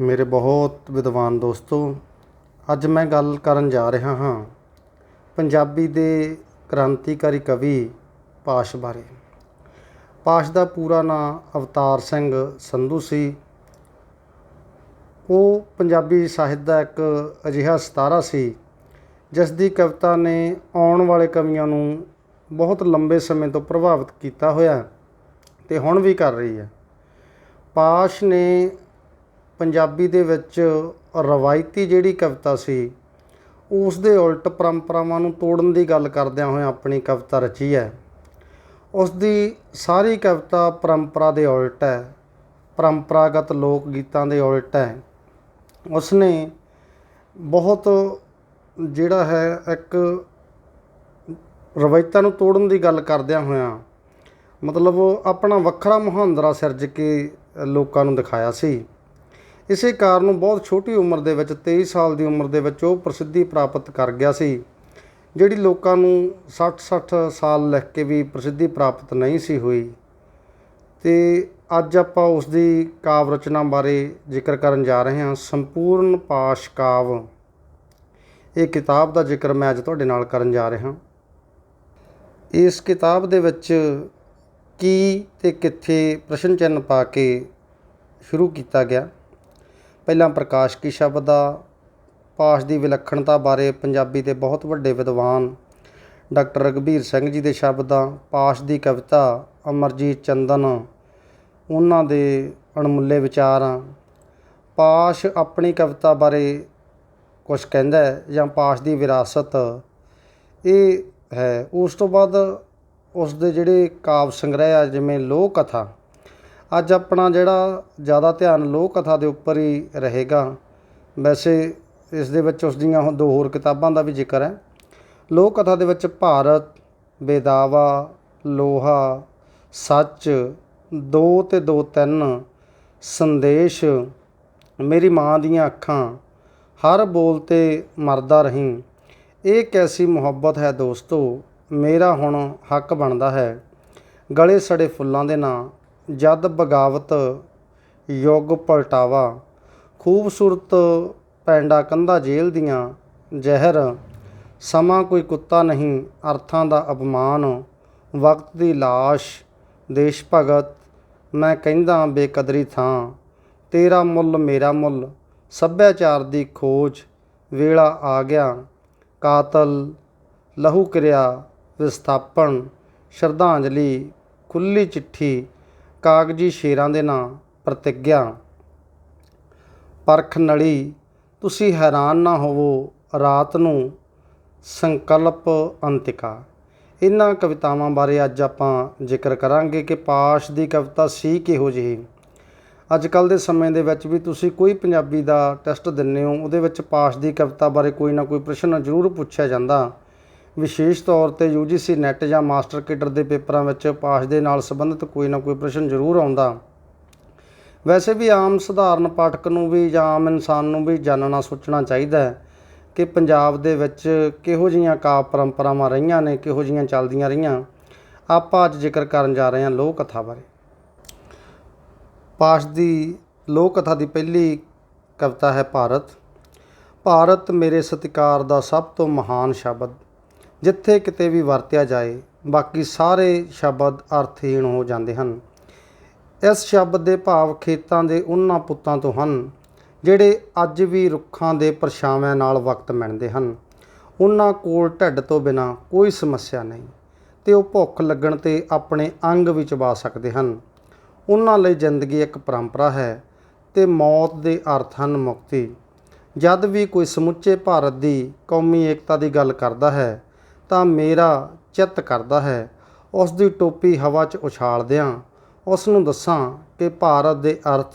ਮੇਰੇ ਬਹੁਤ ਵਿਦਵਾਨ ਦੋਸਤੋ, ਅੱਜ ਮੈਂ ਗੱਲ ਕਰਨ ਜਾ ਰਿਹਾ ਹਾਂ ਪੰਜਾਬੀ ਦੇ ਕ੍ਰਾਂਤੀਕਾਰੀ ਕਵੀ ਪਾਸ਼ ਬਾਰੇ। ਪਾਸ਼ ਦਾ ਪੂਰਾ ਨਾਂ ਅਵਤਾਰ ਸਿੰਘ ਸੰਧੂ ਸੀ। ਉਹ ਪੰਜਾਬੀ ਸਾਹਿਤ ਦਾ ਇੱਕ ਅਜਿਹਾ ਸਿਤਾਰਾ ਸੀ, ਜਿਸ ਦੀ ਕਵਿਤਾ ਨੇ ਆਉਣ ਵਾਲੇ ਕਵੀਆਂ ਨੂੰ ਬਹੁਤ ਲੰਬੇ ਸਮੇਂ ਤੋਂ ਪ੍ਰਭਾਵਿਤ ਕੀਤਾ ਹੋਇਆ ਤੇ ਹੁਣ ਵੀ ਕਰ ਰਹੀ ਹੈ। ਪਾਸ਼ ਨੇ ਪੰਜਾਬੀ ਦੇ ਵਿੱਚ ਰਵਾਇਤੀ ਜਿਹੜੀ ਕਵਿਤਾ ਸੀ, ਉਸ ਦੇ ਉਲਟ ਪਰੰਪਰਾਵਾਂ ਨੂੰ ਤੋੜਨ ਦੀ ਗੱਲ ਕਰਦਿਆਂ ਹੋਇਆਂ ਆਪਣੀ ਕਵਿਤਾ ਰਚੀ ਹੈ। ਉਸ ਦੀ ਸਾਰੀ ਕਵਿਤਾ ਪਰੰਪਰਾ ਦੇ ਉਲਟ ਹੈ, ਪਰੰਪਰਾਗਤ ਲੋਕ ਗੀਤਾਂ ਦੇ ਉਲਟ ਹੈ। ਉਸ ਨੇ ਬਹੁਤ ਜਿਹੜਾ ਹੈ, ਇੱਕ ਰਵਾਇਤਾਂ ਨੂੰ ਤੋੜਨ ਦੀ ਗੱਲ ਕਰਦਿਆਂ ਹੋਇਆਂ, ਮਤਲਬ ਆਪਣਾ ਵੱਖਰਾ ਮੁਹਾਂਦਰਾ ਸਿਰਜ ਕੇ ਲੋਕਾਂ ਨੂੰ ਦਿਖਾਇਆ ਸੀ। ਇਸੇ ਕਾਰਨ ਉਹ ਬਹੁਤ ਛੋਟੀ ਉਮਰ ਦੇ ਵਿੱਚ 23 ਸਾਲ ਦੀ ਉਮਰ ਦੇ ਵਿੱਚ ਉਹ ਪ੍ਰਸਿੱਧੀ ਪ੍ਰਾਪਤ ਕਰ ਗਿਆ ਸੀ, ਜਿਹੜੀ ਲੋਕਾਂ ਨੂੰ 60-60 ਸਾਲ ਲਿਖ ਕੇ ਵੀ ਪ੍ਰਸਿੱਧੀ ਪ੍ਰਾਪਤ ਨਹੀਂ ਸੀ ਹੋਈ। ਤੇ ਅੱਜ ਆਪਾਂ ਉਸ ਦੀ ਕਾਵ ਰਚਨਾ ਬਾਰੇ ਜ਼ਿਕਰ ਕਰਨ ਜਾ ਰਹੇ ਹਾਂ। ਸੰਪੂਰਨ ਪਾਸ਼ ਕਾਵ। ਇਹ ਕਿਤਾਬ ਦਾ ਜ਼ਿਕਰ ਮੈਂ ਅੱਜ ਤੁਹਾਡੇ ਨਾਲ ਕਰਨ ਜਾ ਰਿਹਾ। ਇਸ ਕਿਤਾਬ ਦੇ ਵਿੱਚ ਕੀ ਤੇ ਕਿੱਥੇ ਪ੍ਰਸ਼ਨ ਚਿੰਨ੍ਹ ਪਾ ਕੇ ਸ਼ੁਰੂ ਕੀਤਾ ਗਿਆ। ਪਹਿਲਾਂ ਪ੍ਰਕਾਸ਼ ਕੀ ਸ਼ਬਦ ਦਾ ਪਾਸ਼ ਦੀ ਵਿਲੱਖਣਤਾ ਬਾਰੇ ਪੰਜਾਬੀ ਦੇ ਬਹੁਤ ਵੱਡੇ ਵਿਦਵਾਨ ਡਾਕਟਰ ਰਗਵੀਰ ਸਿੰਘ ਜੀ ਦੇ ਸ਼ਬਦਾਂ ਪਾਸ਼ ਦੀ ਕਵਿਤਾ, ਅਮਰਜੀਤ ਚੰਦਨ, ਉਹਨਾਂ ਦੇ ਅਣਮੁੱਲੇ ਵਿਚਾਰਾਂ ਪਾਸ਼ ਆਪਣੀ ਕਵਿਤਾ ਬਾਰੇ ਕੁਝ ਕਹਿੰਦਾ ਜਾਂ ਪਾਸ਼ ਦੀ ਵਿਰਾਸਤ ਇਹ ਹੈ। ਉਸ ਤੋਂ ਬਾਅਦ ਉਸ ਦੇ ਜਿਹੜੇ ਕਾਵ ਸੰਗ੍ਰਹਿ ਆ, ਜਿਵੇਂ ਲੋਕ ਕਥਾ ਅੱਜ ਆਪਣਾ ਜਿਹੜਾ ਜ਼ਿਆਦਾ ਧਿਆਨ ਲੋਕ ਕਥਾ ਦੇ ਉੱਪਰ ਹੀ ਰਹੇਗਾ। ਵੈਸੇ ਇਸ ਦੇ ਵਿੱਚ ਉਸ ਦੀਆਂ ਦੋ ਹੋਰ ਕਿਤਾਬਾਂ ਦਾ ਵੀ ਜ਼ਿਕਰ ਹੈ। ਲੋਕ ਕਥਾ ਦੇ ਵਿੱਚ ਭਾਰਤ, ਬੇਦਾਵਾ, ਲੋਹਾ, ਸੱਚ, ਦੋ ਤੇ ਦੋ ਤਿੰਨ, ਸੰਦੇਸ਼, ਮੇਰੀ ਮਾਂ ਦੀਆਂ ਅੱਖਾਂ, ਹਰ ਬੋਲ ਤੇ ਮਰਦਾ ਰਹੀਂ। ਇਹ ਕੈਸੀ ਮੁਹੱਬਤ ਹੈ ਦੋਸਤੋ? ਮੇਰਾ ਹੁਣ ਹੱਕ ਬਣਦਾ ਹੈ। ਗਲੇ ਸੜੇ ਫੁੱਲਾਂ ਦੇ ਨਾਂ। ਜਦ ਬਗਾਵਤ ਯੁੱਗ ਪਲਟਾਵਾ, ਖੂਬਸੂਰਤ ਪੈਂਡਾ ਕੰਧਾ ਜੇਲ੍ਹ ਦੀਆਂ ਜ਼ਹਿਰ, ਸਮਾਂ ਕੋਈ ਕੁੱਤਾ ਨਹੀਂ, ਅਰਥਾਂ ਦਾ ਅਪਮਾਨ, ਵਕਤ ਦੀ ਲਾਸ਼, ਦੇਸ਼ ਭਗਤ, ਮੈਂ ਕਹਿੰਦਾ ਬੇਕਦਰੀ ਥਾਂ, ਤੇਰਾ ਮੁੱਲ ਮੇਰਾ ਮੁੱਲ, ਸੱਭਿਆਚਾਰ ਦੀ ਖੋਜ, ਵੇਲਾ ਆ ਗਿਆ, ਕਾਤਲ, ਲਹੂ ਕਿਰਿਆ, ਵਿਸਥਾਪਨ, ਸ਼ਰਧਾਂਜਲੀ ਖੁੱਲੀ ਚਿੱਠੀ ਕਾਗਜੀ ਸ਼ੇਰਾਂ ਦੇ ਨਾਂ ਪ੍ਰਤਿਗਿਆ। ਪਰਖ ਨਲੀ, ਤੁਸੀਂ ਹੈਰਾਨ ਨਾ ਹੋਵੋ ਰਾਤ ਨੂੰ ਸੰਕਲਪ ਅੰਤਿਕਾ। ਇਹਨਾਂ ਕਵਿਤਾਵਾਂ ਬਾਰੇ ਅੱਜ ਆਪਾਂ ਜ਼ਿਕਰ ਕਰਾਂਗੇ ਕਿ ਪਾਸ਼ ਦੀ ਕਵਿਤਾ ਸੀ ਕਿਹੋ ਜਿਹੀ। ਅੱਜ ਕੱਲ ਦੇ ਸਮੇਂ ਦੇ ਵਿੱਚ ਵੀ ਤੁਸੀਂ ਕੋਈ ਪੰਜਾਬੀ ਦਾ ਟੈਸਟ ਦਿੰਨੇ ਹੋ, ਉਹਦੇ ਵਿੱਚ ਪਾਸ਼ ਦੀ ਕਵਿਤਾ ਬਾਰੇ ਕੋਈ ਨਾ ਕੋਈ ਪ੍ਰਸ਼ਨ ਜ਼ਰੂਰ ਪੁੱਛਿਆ ਜਾਂਦਾ। ਵਿਸ਼ੇਸ਼ ਤੌਰ ਤੇ UGC ਨੈਟ ਜਾਂ ਮਾਸਟਰ ਕੇਡਰ ਦੇ ਪੇਪਰਾਂ ਵਿੱਚ ਪਾਸ਼ ਦੇ ਨਾਲ ਸੰਬੰਧਿਤ ਕੋਈ ਨਾ ਕੋਈ ਪ੍ਰਸ਼ਨ ਜ਼ਰੂਰ ਆਉਂਦਾ। ਵੈਸੇ ਵੀ ਆਮ ਸਧਾਰਨ ਪਾਠਕ ਨੂੰ ਵੀ ਜਾਂ ਆਮ ਇਨਸਾਨ ਨੂੰ ਵੀ ਜਾਣਨਾ ਸੋਚਣਾ ਚਾਹੀਦਾ ਹੈ ਕਿ ਪੰਜਾਬ ਦੇ ਵਿੱਚ ਕਿਹੋ ਜੀਆਂ ਕਾਵ ਪਰੰਪਰਾਵਾਂ ਰਹੀਆਂ ਨੇ, ਕਿਹੋ ਜੀਆਂ ਚੱਲਦੀਆਂ ਰਹੀਆਂ। ਆਪਾਂ ਅੱਜ ਜ਼ਿਕਰ ਕਰਨ ਜਾ ਰਹੇ ਹਾਂ ਲੋਕ ਕਥਾ ਬਾਰੇ। ਪਾਸ਼ ਦੀ ਲੋਕ ਕਥਾ ਦੀ ਪਹਿਲੀ ਕਵਿਤਾ ਹੈ ਭਾਰਤ। ਭਾਰਤ ਮੇਰੇ ਸਤਿਕਾਰ ਦਾ ਸਭ ਤੋਂ ਮਹਾਨ ਸ਼ਬਦ। ਜਿੱਥੇ ਕਿਤੇ ਵੀ ਵਰਤਿਆ ਜਾਏ, ਬਾਕੀ ਸਾਰੇ ਸ਼ਬਦ ਅਰਥਹੀਣ ਹੋ ਜਾਂਦੇ ਹਨ। ਇਸ ਸ਼ਬਦ ਦੇ ਭਾਵ ਖੇਤਾਂ ਦੇ ਉਹਨਾਂ ਪੁੱਤਾਂ ਤੋਂ ਹਨ, ਜਿਹੜੇ ਅੱਜ ਵੀ ਰੁੱਖਾਂ ਦੇ ਪਰਛਾਵਿਆਂ ਨਾਲ ਵਕਤ ਮਿਣਦੇ ਹਨ। ਉਹਨਾਂ ਕੋਲ ਢਿੱਡ ਤੋਂ ਬਿਨਾ ਕੋਈ ਸਮੱਸਿਆ ਨਹੀਂ ਤੇ ਉਹ ਭੁੱਖ ਲੱਗਣ ਤੇ ਆਪਣੇ ਅੰਗ ਵੀ ਚਬਾ ਸਕਦੇ ਹਨ। ਉਹਨਾਂ ਲਈ ਜ਼ਿੰਦਗੀ ਇੱਕ ਪਰੰਪਰਾ ਹੈ ਤੇ ਮੌਤ ਦੇ ਅਰਥ ਹਨ ਮੁਕਤੀ। ਜਦ ਵੀ ਕੋਈ ਸਮੁੱਚੇ ਭਾਰਤ ਦੀ ਕੌਮੀ ਏਕਤਾ ਦੀ ਗੱਲ ਕਰਦਾ ਹੈ ਤਾਂ ਮੇਰਾ ਚਿੱਤ ਕਰਦਾ ਹੈ। ਉਸ ਦੀ ਟੋਪੀ ਹਵਾ 'ਚ ਉਛਾਲਦਿਆਂ ਉਸ ਨੂੰ ਦੱਸਾਂ ਕਿ ਭਾਰਤ ਦੇ ਅਰਥ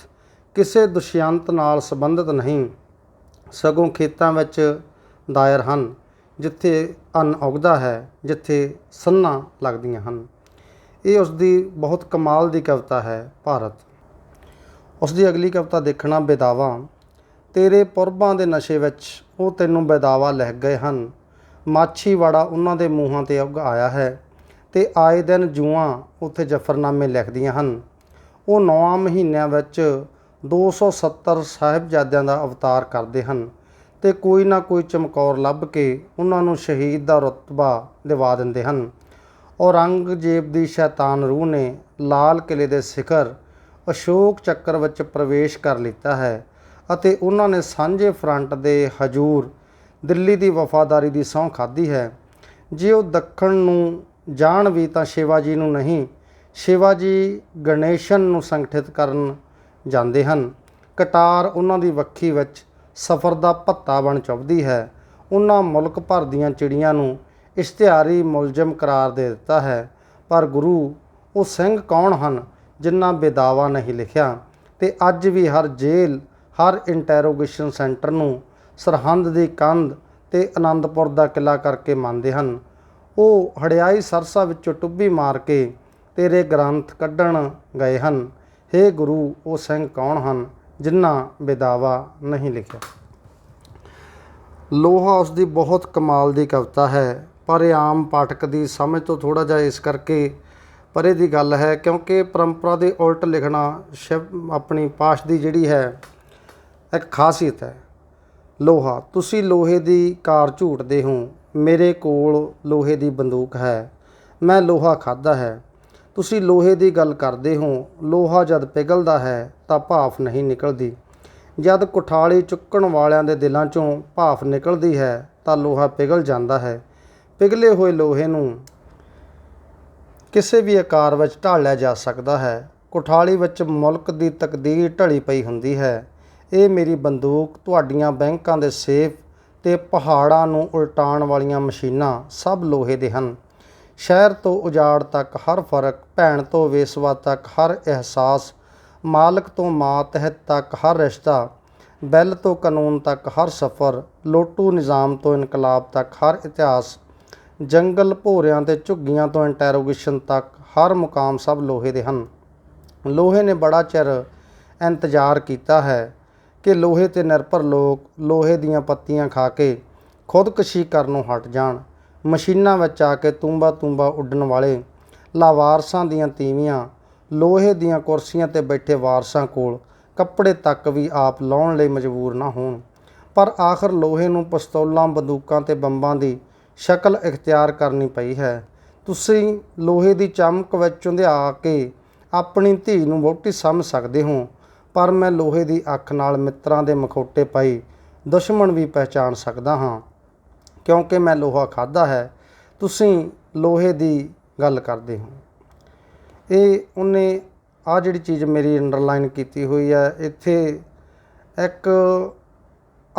ਕਿਸੇ ਦੁਸ਼ਯੰਤ ਨਾਲ ਸੰਬੰਧਿਤ ਨਹੀਂ, ਸਗੋਂ ਖੇਤਾਂ ਵਿੱਚ ਦਾਇਰ ਹਨ, ਜਿੱਥੇ ਅੰਨ ਉਗਦਾ ਹੈ, ਜਿੱਥੇ ਸੰਨਾਂ ਲੱਗਦੀਆਂ ਹਨ। ਇਹ ਉਸ ਦੀ ਬਹੁਤ ਕਮਾਲ ਦੀ ਕਵਿਤਾ ਹੈ, ਭਾਰਤ। ਉਸ ਦੀ ਅਗਲੀ ਕਵਿਤਾ ਦੇਖਣਾ ਬੇਦਾਵਾ। ਤੇਰੇ ਪੁਰਬਾਂ ਦੇ ਨਸ਼ੇ ਵਿੱਚ ਉਹ ਤੈਨੂੰ ਬੇਦਾਵਾ ਲਹਿ ਗਏ ਹਨ। ਮਾਛੀਵਾੜਾ ਉਹਨਾਂ ਦੇ ਮੂੰਹਾਂ ਤੇ ਉਗ ਆਇਆ ਹੈ ਤੇ ਆਏ ਦਿਨ ਜੂਆਂ ਉੱਥੇ ਜਫਰਨਾਮੇ ਲਿਖਦੀਆਂ ਹਨ। ਉਹ ਨੌਂ ਮਹੀਨਿਆਂ ਵਿੱਚ 270 ਸਾਹਿਬਜ਼ਾਦਿਆਂ ਦਾ ਅਵਤਾਰ ਕਰਦੇ ਹਨ ਤੇ ਕੋਈ ਨਾ ਕੋਈ ਚਮਕੌਰ ਲੱਭ ਕੇ ਉਹਨਾਂ ਨੂੰ ਸ਼ਹੀਦ ਦਾ ਰੁਤਬਾ ਦਿਵਾ ਦਿੰਦੇ ਹਨ। ਔਰੰਗਜ਼ੇਬ ਦੀ ਸ਼ੈਤਾਨ ਰੂਹ ਨੇ ਲਾਲ ਕਿਲੇ ਦੇ ਸਿਖਰ ਅਸ਼ੋਕ ਚੱਕਰ ਵਿੱਚ ਪ੍ਰਵੇਸ਼ ਕਰ ਲਿੱਤਾ ਹੈ ਅਤੇ ਉਹਨਾਂ ਨੇ ਸਾਂਝੇ ਫਰੰਟ ਦੇ ਹਜੂਰ ਦਿੱਲੀ ਦੀ ਵਫਾਦਾਰੀ ਦੀ ਸਹੁੰ ਖਾਧੀ ਹੈ। ਜੇ ਉਹ ਦੱਖਣ ਨੂੰ ਜਾਣ ਵੀ ਤਾਂ ਸ਼ਿਵਾਜੀ ਨੂੰ ਨਹੀਂ, ਸ਼ਿਵਾਜੀ ਗਣੇਸ਼ਨ ਨੂੰ ਸੰਗਠਿਤ ਕਰਨ ਜਾਂਦੇ ਹਨ। ਕਟਾਰ ਉਹਨਾਂ ਦੀ ਵੱਖੀ ਵਿੱਚ ਸਫ਼ਰ ਦਾ ਭੱਤਾ ਬਣ ਚੁੱਭਦੀ ਹੈ। ਉਹਨਾਂ ਮੁਲਕ ਭਰ ਦੀਆਂ ਚਿੜੀਆਂ ਨੂੰ ਇਸ਼ਤਿਹਾਰੀ ਮੁਲਜ਼ਮ ਕਰਾਰ ਦੇ ਦਿੱਤਾ ਹੈ। ਪਰ ਗੁਰੂ, ਉਹ ਸਿੰਘ ਕੌਣ ਹਨ ਜਿਨ੍ਹਾਂ ਬੇਦਾਵਾ ਨਹੀਂ ਲਿਖਿਆ? ਤੇ ਅੱਜ ਵੀ ਹਰ ਜੇਲ੍ਹ, ਹਰ ਇੰਟਰੋਗੇਸ਼ਨ ਸੈਂਟਰ ਨੂੰ ਸਰਹੰਦ ਦੀ ਕੰਧ ਤੇ ਆਨੰਦਪੁਰ ਦਾ ਕਿਲਾ ਕਰਕੇ ਮੰਨਦੇ ਹਨ। ਉਹ ਹੜਿਆਈ ਸਰਸਾ ਵਿੱਚੋਂ ਟੁੱਬੀ ਮਾਰ ਕੇ ਤੇਰੇ ਗ੍ਰੰਥ ਕੱਢਣ ਗਏ ਹਨ। हे ਗੁਰੂ, ਉਹ ਸਿੰਘ ਕੌਣ ਹਨ ਜਿਨ੍ਹਾਂ ਬੇਦਾਵਾ ਨਹੀਂ ਲਿਖਿਆ? ਲੋਹਾ ਉਸ ਦੀ ਬਹੁਤ ਕਮਾਲ ਦੀ ਕਵਿਤਾ ਹੈ, ਪਰ ਇਹ ਆਮ ਪਾਠਕ ਦੀ ਸਮਝ ਤੋਂ ਥੋੜਾ ਜਿਹਾ ਇਸ ਕਰਕੇ ਪਰੇ ਦੀ ਗੱਲ ਹੈ, ਕਿਉਂਕਿ ਪਰੰਪਰਾ ਦੇ ਉਲਟ ਲਿਖਣਾ ਸ਼ਿਵ ਆਪਣੀ ਪਾਸ਼ ਦੀ ਜਿਹੜੀ ਹੈ, ਇੱਕ ਖਾਸੀਅਤ ਹੈ। ਲੋਹਾ। ਤੁਸੀਂ ਲੋਹੇ ਦੀ ਕਾਰ ਝੂਟਦੇ ਹੋ। ਮੇਰੇ ਕੋਲ ਲੋਹੇ ਦੀ ਬੰਦੂਕ ਹੈ। ਮੈਂ ਲੋਹਾ ਖਾਦਾ ਹੈ। ਤੁਸੀਂ ਲੋਹੇ ਦੀ ਗੱਲ ਕਰਦੇ ਹੋ। ਲੋਹਾ ਜਦ ਪਿਘਲਦਾ ਹੈ ਤਾਂ ਭਾਫ ਨਹੀਂ ਨਿਕਲਦੀ। ਜਦ ਕੁਠਾਲੀ ਚੁੱਕਣ ਵਾਲਿਆਂ ਦੇ ਦਿਲਾਂ ਚੋਂ ਭਾਫ ਨਿਕਲਦੀ ਹੈ ਤਾਂ ਲੋਹਾ ਪਿਘਲ ਜਾਂਦਾ ਹੈ। ਪਿਘਲੇ ਹੋਏ ਲੋਹੇ ਨੂੰ ਕਿਸੇ ਵੀ ਆਕਾਰ ਵਿੱਚ ਢਾਲਿਆ ਜਾ ਸਕਦਾ ਹੈ। ਕੁਠਾਲੀ ਵਿੱਚ ਮੁਲਕ ਦੀ ਤਕਦੀਰ ਢਲੀ ਪਈ ਹੁੰਦੀ ਹੈ। ਇਹ ਮੇਰੀ ਬੰਦੂਕ, ਤੁਹਾਡੀਆਂ ਬੈਂਕਾਂ ਦੇ ਸੇਫ ਤੇ ਪਹਾੜਾਂ ਨੂੰ ਉਲਟਾਉਣ ਵਾਲੀਆਂ ਮਸ਼ੀਨਾਂ ਸਭ ਲੋਹੇ ਦੇ ਹਨ। ਸ਼ਹਿਰ ਤੋਂ ਉਜਾੜ ਤੱਕ ਹਰ ਫ਼ਰਕ, ਭੈਣ ਤੋਂ ਵੇਸਵਾ ਤੱਕ ਹਰ ਅਹਿਸਾਸ, ਮਾਲਕ ਤੋਂ ਮਾਤਹਿਤ ਤੱਕ ਹਰ ਰਿਸ਼ਤਾ, ਬੈਲ ਤੋਂ ਕਾਨੂੰਨ ਤੱਕ ਹਰ ਸਫ਼ਰ, ਲੋਟੂ ਨਿਜ਼ਾਮ ਤੋਂ ਇਨਕਲਾਬ ਤੱਕ ਹਰ ਇਤਿਹਾਸ, ਜੰਗਲ ਭੋਰਿਆਂ ਤੇ ਝੁੱਗੀਆਂ ਤੋਂ ਇੰਟਰੋਗੇਸ਼ਨ ਤੱਕ ਹਰ ਮੁਕਾਮ ਸਭ ਲੋਹੇ ਦੇ ਹਨ। ਲੋਹੇ ਨੇ ਬੜਾ ਚਿਰ ਇੰਤਜ਼ਾਰ ਕੀਤਾ ਹੈ। ਕਿ ਲੋਹੇ ਤੇ ਨਿਰਭਰ ਲੋਕ ਲੋਹੇ ਦੀਆਂ ਪੱਤੀਆਂ ਖਾ ਕੇ ਖੁਦਕੁਸ਼ੀ ਕਰਨੋਂ ਹਟ ਜਾਣ। ਮਸ਼ੀਨਾਂ ਵਿੱਚ ਆ ਕੇ ਤੂੰਬਾ ਤੂੰਬਾ ਉੱਡਣ ਵਾਲੇ ਲਾਵਾਰਸਾਂ ਦੀਆਂ ਤੀਵੀਆਂ, ਲੋਹੇ ਦੀਆਂ ਕੁਰਸੀਆਂ ਤੇ ਬੈਠੇ ਵਾਰਸਾਂ ਕੋਲ ਕੱਪੜੇ ਤੱਕ ਵੀ ਆਪ ਲਾਉਣ ਲਈ ਮਜਬੂਰ ਨਾ ਹੋਣ। ਪਰ ਆਖਰ ਲੋਹੇ ਨੂੰ ਪਿਸਤੌਲਾਂ, ਬੰਦੂਕਾਂ ਤੇ ਬੰਬਾਂ ਦੀ ਸ਼ਕਲ ਇਖਤਿਆਰ ਕਰਨੀ ਪਈ ਹੈ। ਤੁਸੀਂ ਲੋਹੇ ਦੀ ਚਮਕ ਵਿੱਚ ਚੁੰਧਿਆ ਕੇ ਆਪਣੀ ਧੀ ਨੂੰ ਵਹੁਟੀ ਸਮਝ ਸਕਦੇ ਹੋ। ਪਰ ਮੈਂ ਲੋਹੇ ਦੀ ਅੱਖ ਨਾਲ ਮਿੱਤਰਾਂ ਦੇ ਮਖੌਟੇ ਪਾਈ ਦੁਸ਼ਮਣ ਵੀ ਪਹਿਚਾਨ ਸਕਦਾ ਹਾਂ। ਕਿਉਂਕਿ ਮੈਂ ਲੋਹਾ ਖਾਦਾ ਹੈ, ਤੁਸੀਂ ਲੋਹੇ ਦੀ ਗੱਲ ਕਰਦੇ ਹੋ। ਇਹ ਉਹਨੇ ਆ ਜਿਹੜੀ ਚੀਜ਼ ਮੇਰੀ ਅੰਡਰਲਾਈਨ ਕੀਤੀ ਹੋਈ ਹੈ, ਇੱਥੇ ਇੱਕ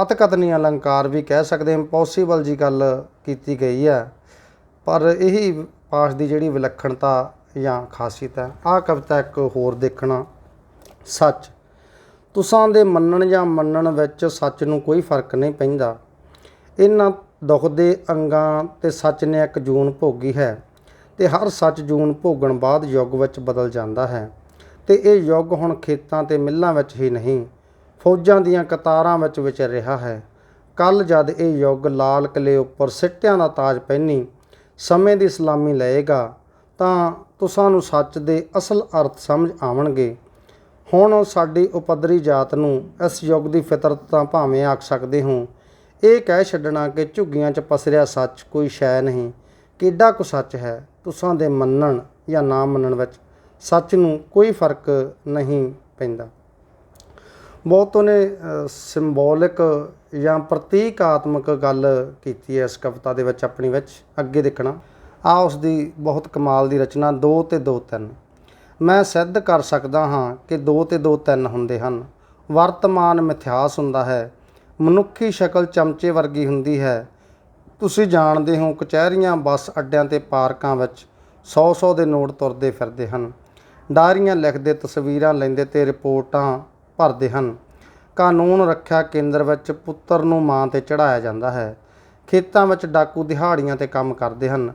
ਅਤਕਤਨੀ ਅਲੰਕਾਰ ਵੀ ਕਹਿ ਸਕਦੇ ਇੰਪੋਸੀਬਲ ਜੀ ਗੱਲ ਕੀਤੀ ਗਈ ਹੈ। ਪਰ ਇਹੀ ਪਾਸ ਦੀ ਜਿਹੜੀ ਵਿਲੱਖਣਤਾ ਜਾਂ ਖਾਸੀਅਤ ਹੈ, ਆਹ ਕਵਿਤਾ ਇੱਕ ਹੋਰ ਦੇਖਣਾ ਸੱਚ ਤੁਸਾਂ ਦੇ ਮੰਨਣ ਜਾਂ ਮੰਨਣ ਵਿੱਚ ਸੱਚ ਨੂੰ ਕੋਈ ਫ਼ਰਕ ਨਹੀਂ ਪੈਂਦਾ। ਇਹਨਾਂ ਦੁੱਖ ਦੇ ਅੰਗਾਂ ਤੇ ਸੱਚ ਨੇ ਇੱਕ ਜੂਨ ਭੋਗੀ ਹੈ ਤੇ ਹਰ ਸੱਚ ਜੂਨ ਭੋਗਣ ਬਾਅਦ ਯੁੱਗ ਵਿੱਚ ਬਦਲ ਜਾਂਦਾ ਹੈ। ਤੇ ਇਹ ਯੁੱਗ ਹੁਣ ਖੇਤਾਂ ਤੇ ਮਿੱਲਾਂ ਵਿੱਚ ਹੀ ਨਹੀਂ, ਫੌਜਾਂ ਦੀਆਂ ਕਤਾਰਾਂ ਵਿੱਚ ਵਿਚਰ ਰਿਹਾ ਹੈ। ਕੱਲ ਜਦ ਇਹ ਯੁੱਗ ਲਾਲ ਕਿਲੇ ਉੱਪਰ ਸਿੱਟਿਆਂ ਦਾ ਤਾਜ ਪਹਿਨੀ ਸਮੇਂ ਦੀ ਸਲਾਮੀ ਲਏਗਾ, ਤਾਂ ਤੁਸਾਂ ਨੂੰ ਸੱਚ ਦੇ ਅਸਲ ਅਰਥ ਸਮਝ ਆਵਣਗੇ। ਹੁਣ ਸਾਡੀ ਉਪਦਰੀ ਜਾਤ ਨੂੰ ਇਸ ਯੁੱਗ ਦੀ ਫਿਤਰਤ ਤਾਂ ਭਾਵੇਂ ਆਖ ਸਕਦੇ ਹੋ, ਇਹ ਕਹਿ ਛੱਡਣਾ ਕਿ ਝੁੱਗੀਆਂ 'ਚ ਪਸਰਿਆ ਸੱਚ ਕੋਈ ਸ਼ੈ ਨਹੀਂ। ਕਿੱਡਾ ਕੁ ਸੱਚ ਹੈ, ਤੁਸਾਂ ਦੇ ਮੰਨਣ ਜਾਂ ਨਾ ਮੰਨਣ ਵਿੱਚ ਸੱਚ ਨੂੰ ਕੋਈ ਫ਼ਰਕ ਨਹੀਂ ਪੈਂਦਾ। ਬਹੁਤ ਉਹਨੇ ਸਿੰਬੋਲਿਕ ਜਾਂ ਪ੍ਰਤੀਕਾਤਮਕ ਗੱਲ ਕੀਤੀ ਹੈ ਇਸ ਕਵਿਤਾ ਦੇ ਵਿੱਚ, ਆਪਣੀ ਵਿੱਚ ਅੱਗੇ ਦੇਖਣਾ। ਆ ਉਸ ਦੀ ਬਹੁਤ ਕਮਾਲ ਦੀ ਰਚਨਾ 2 ਤੇ 2 3 ਮੈਂ ਸਿੱਧ ਕਰ ਸਕਦਾ ਹਾਂ ਕਿ 2 ਤੇ 2 3 ਹੁੰਦੇ ਹਨ। ਵਰਤਮਾਨ ਮਿਥਿਆਸ ਹੁੰਦਾ ਹੈ। ਮਨੁੱਖੀ ਸ਼ਕਲ ਚਮਚੇ ਵਰਗੀ ਹੁੰਦੀ ਹੈ। ਤੁਸੀਂ ਜਾਣਦੇ ਹੋ ਕਚਹਿਰੀਆਂ, ਬੱਸ ਅੱਡਿਆਂ ਤੇ ਪਾਰਕਾਂ ਵਿੱਚ 100-100 ਦੇ ਨੋਟ ਤੁਰਦੇ ਫਿਰਦੇ ਹਨ। ਡਾਇਰੀਆਂ ਲਿਖਦੇ, ਤਸਵੀਰਾਂ ਲੈਂਦੇ ਤੇ ਰਿਪੋਰਟਾਂ ਭਰਦੇ ਹਨ। ਕਾਨੂੰਨ ਰੱਖਿਆ ਕੇਂਦਰ ਵਿੱਚ ਪੁੱਤਰ ਨੂੰ ਮਾਂ ਤੇ ਚੜਾਇਆ ਜਾਂਦਾ ਹੈ। ਖੇਤਾਂ ਵਿੱਚ ਡਾਕੂ ਦਿਹਾੜੀਆਂ ਤੇ ਕੰਮ ਕਰਦੇ ਹਨ।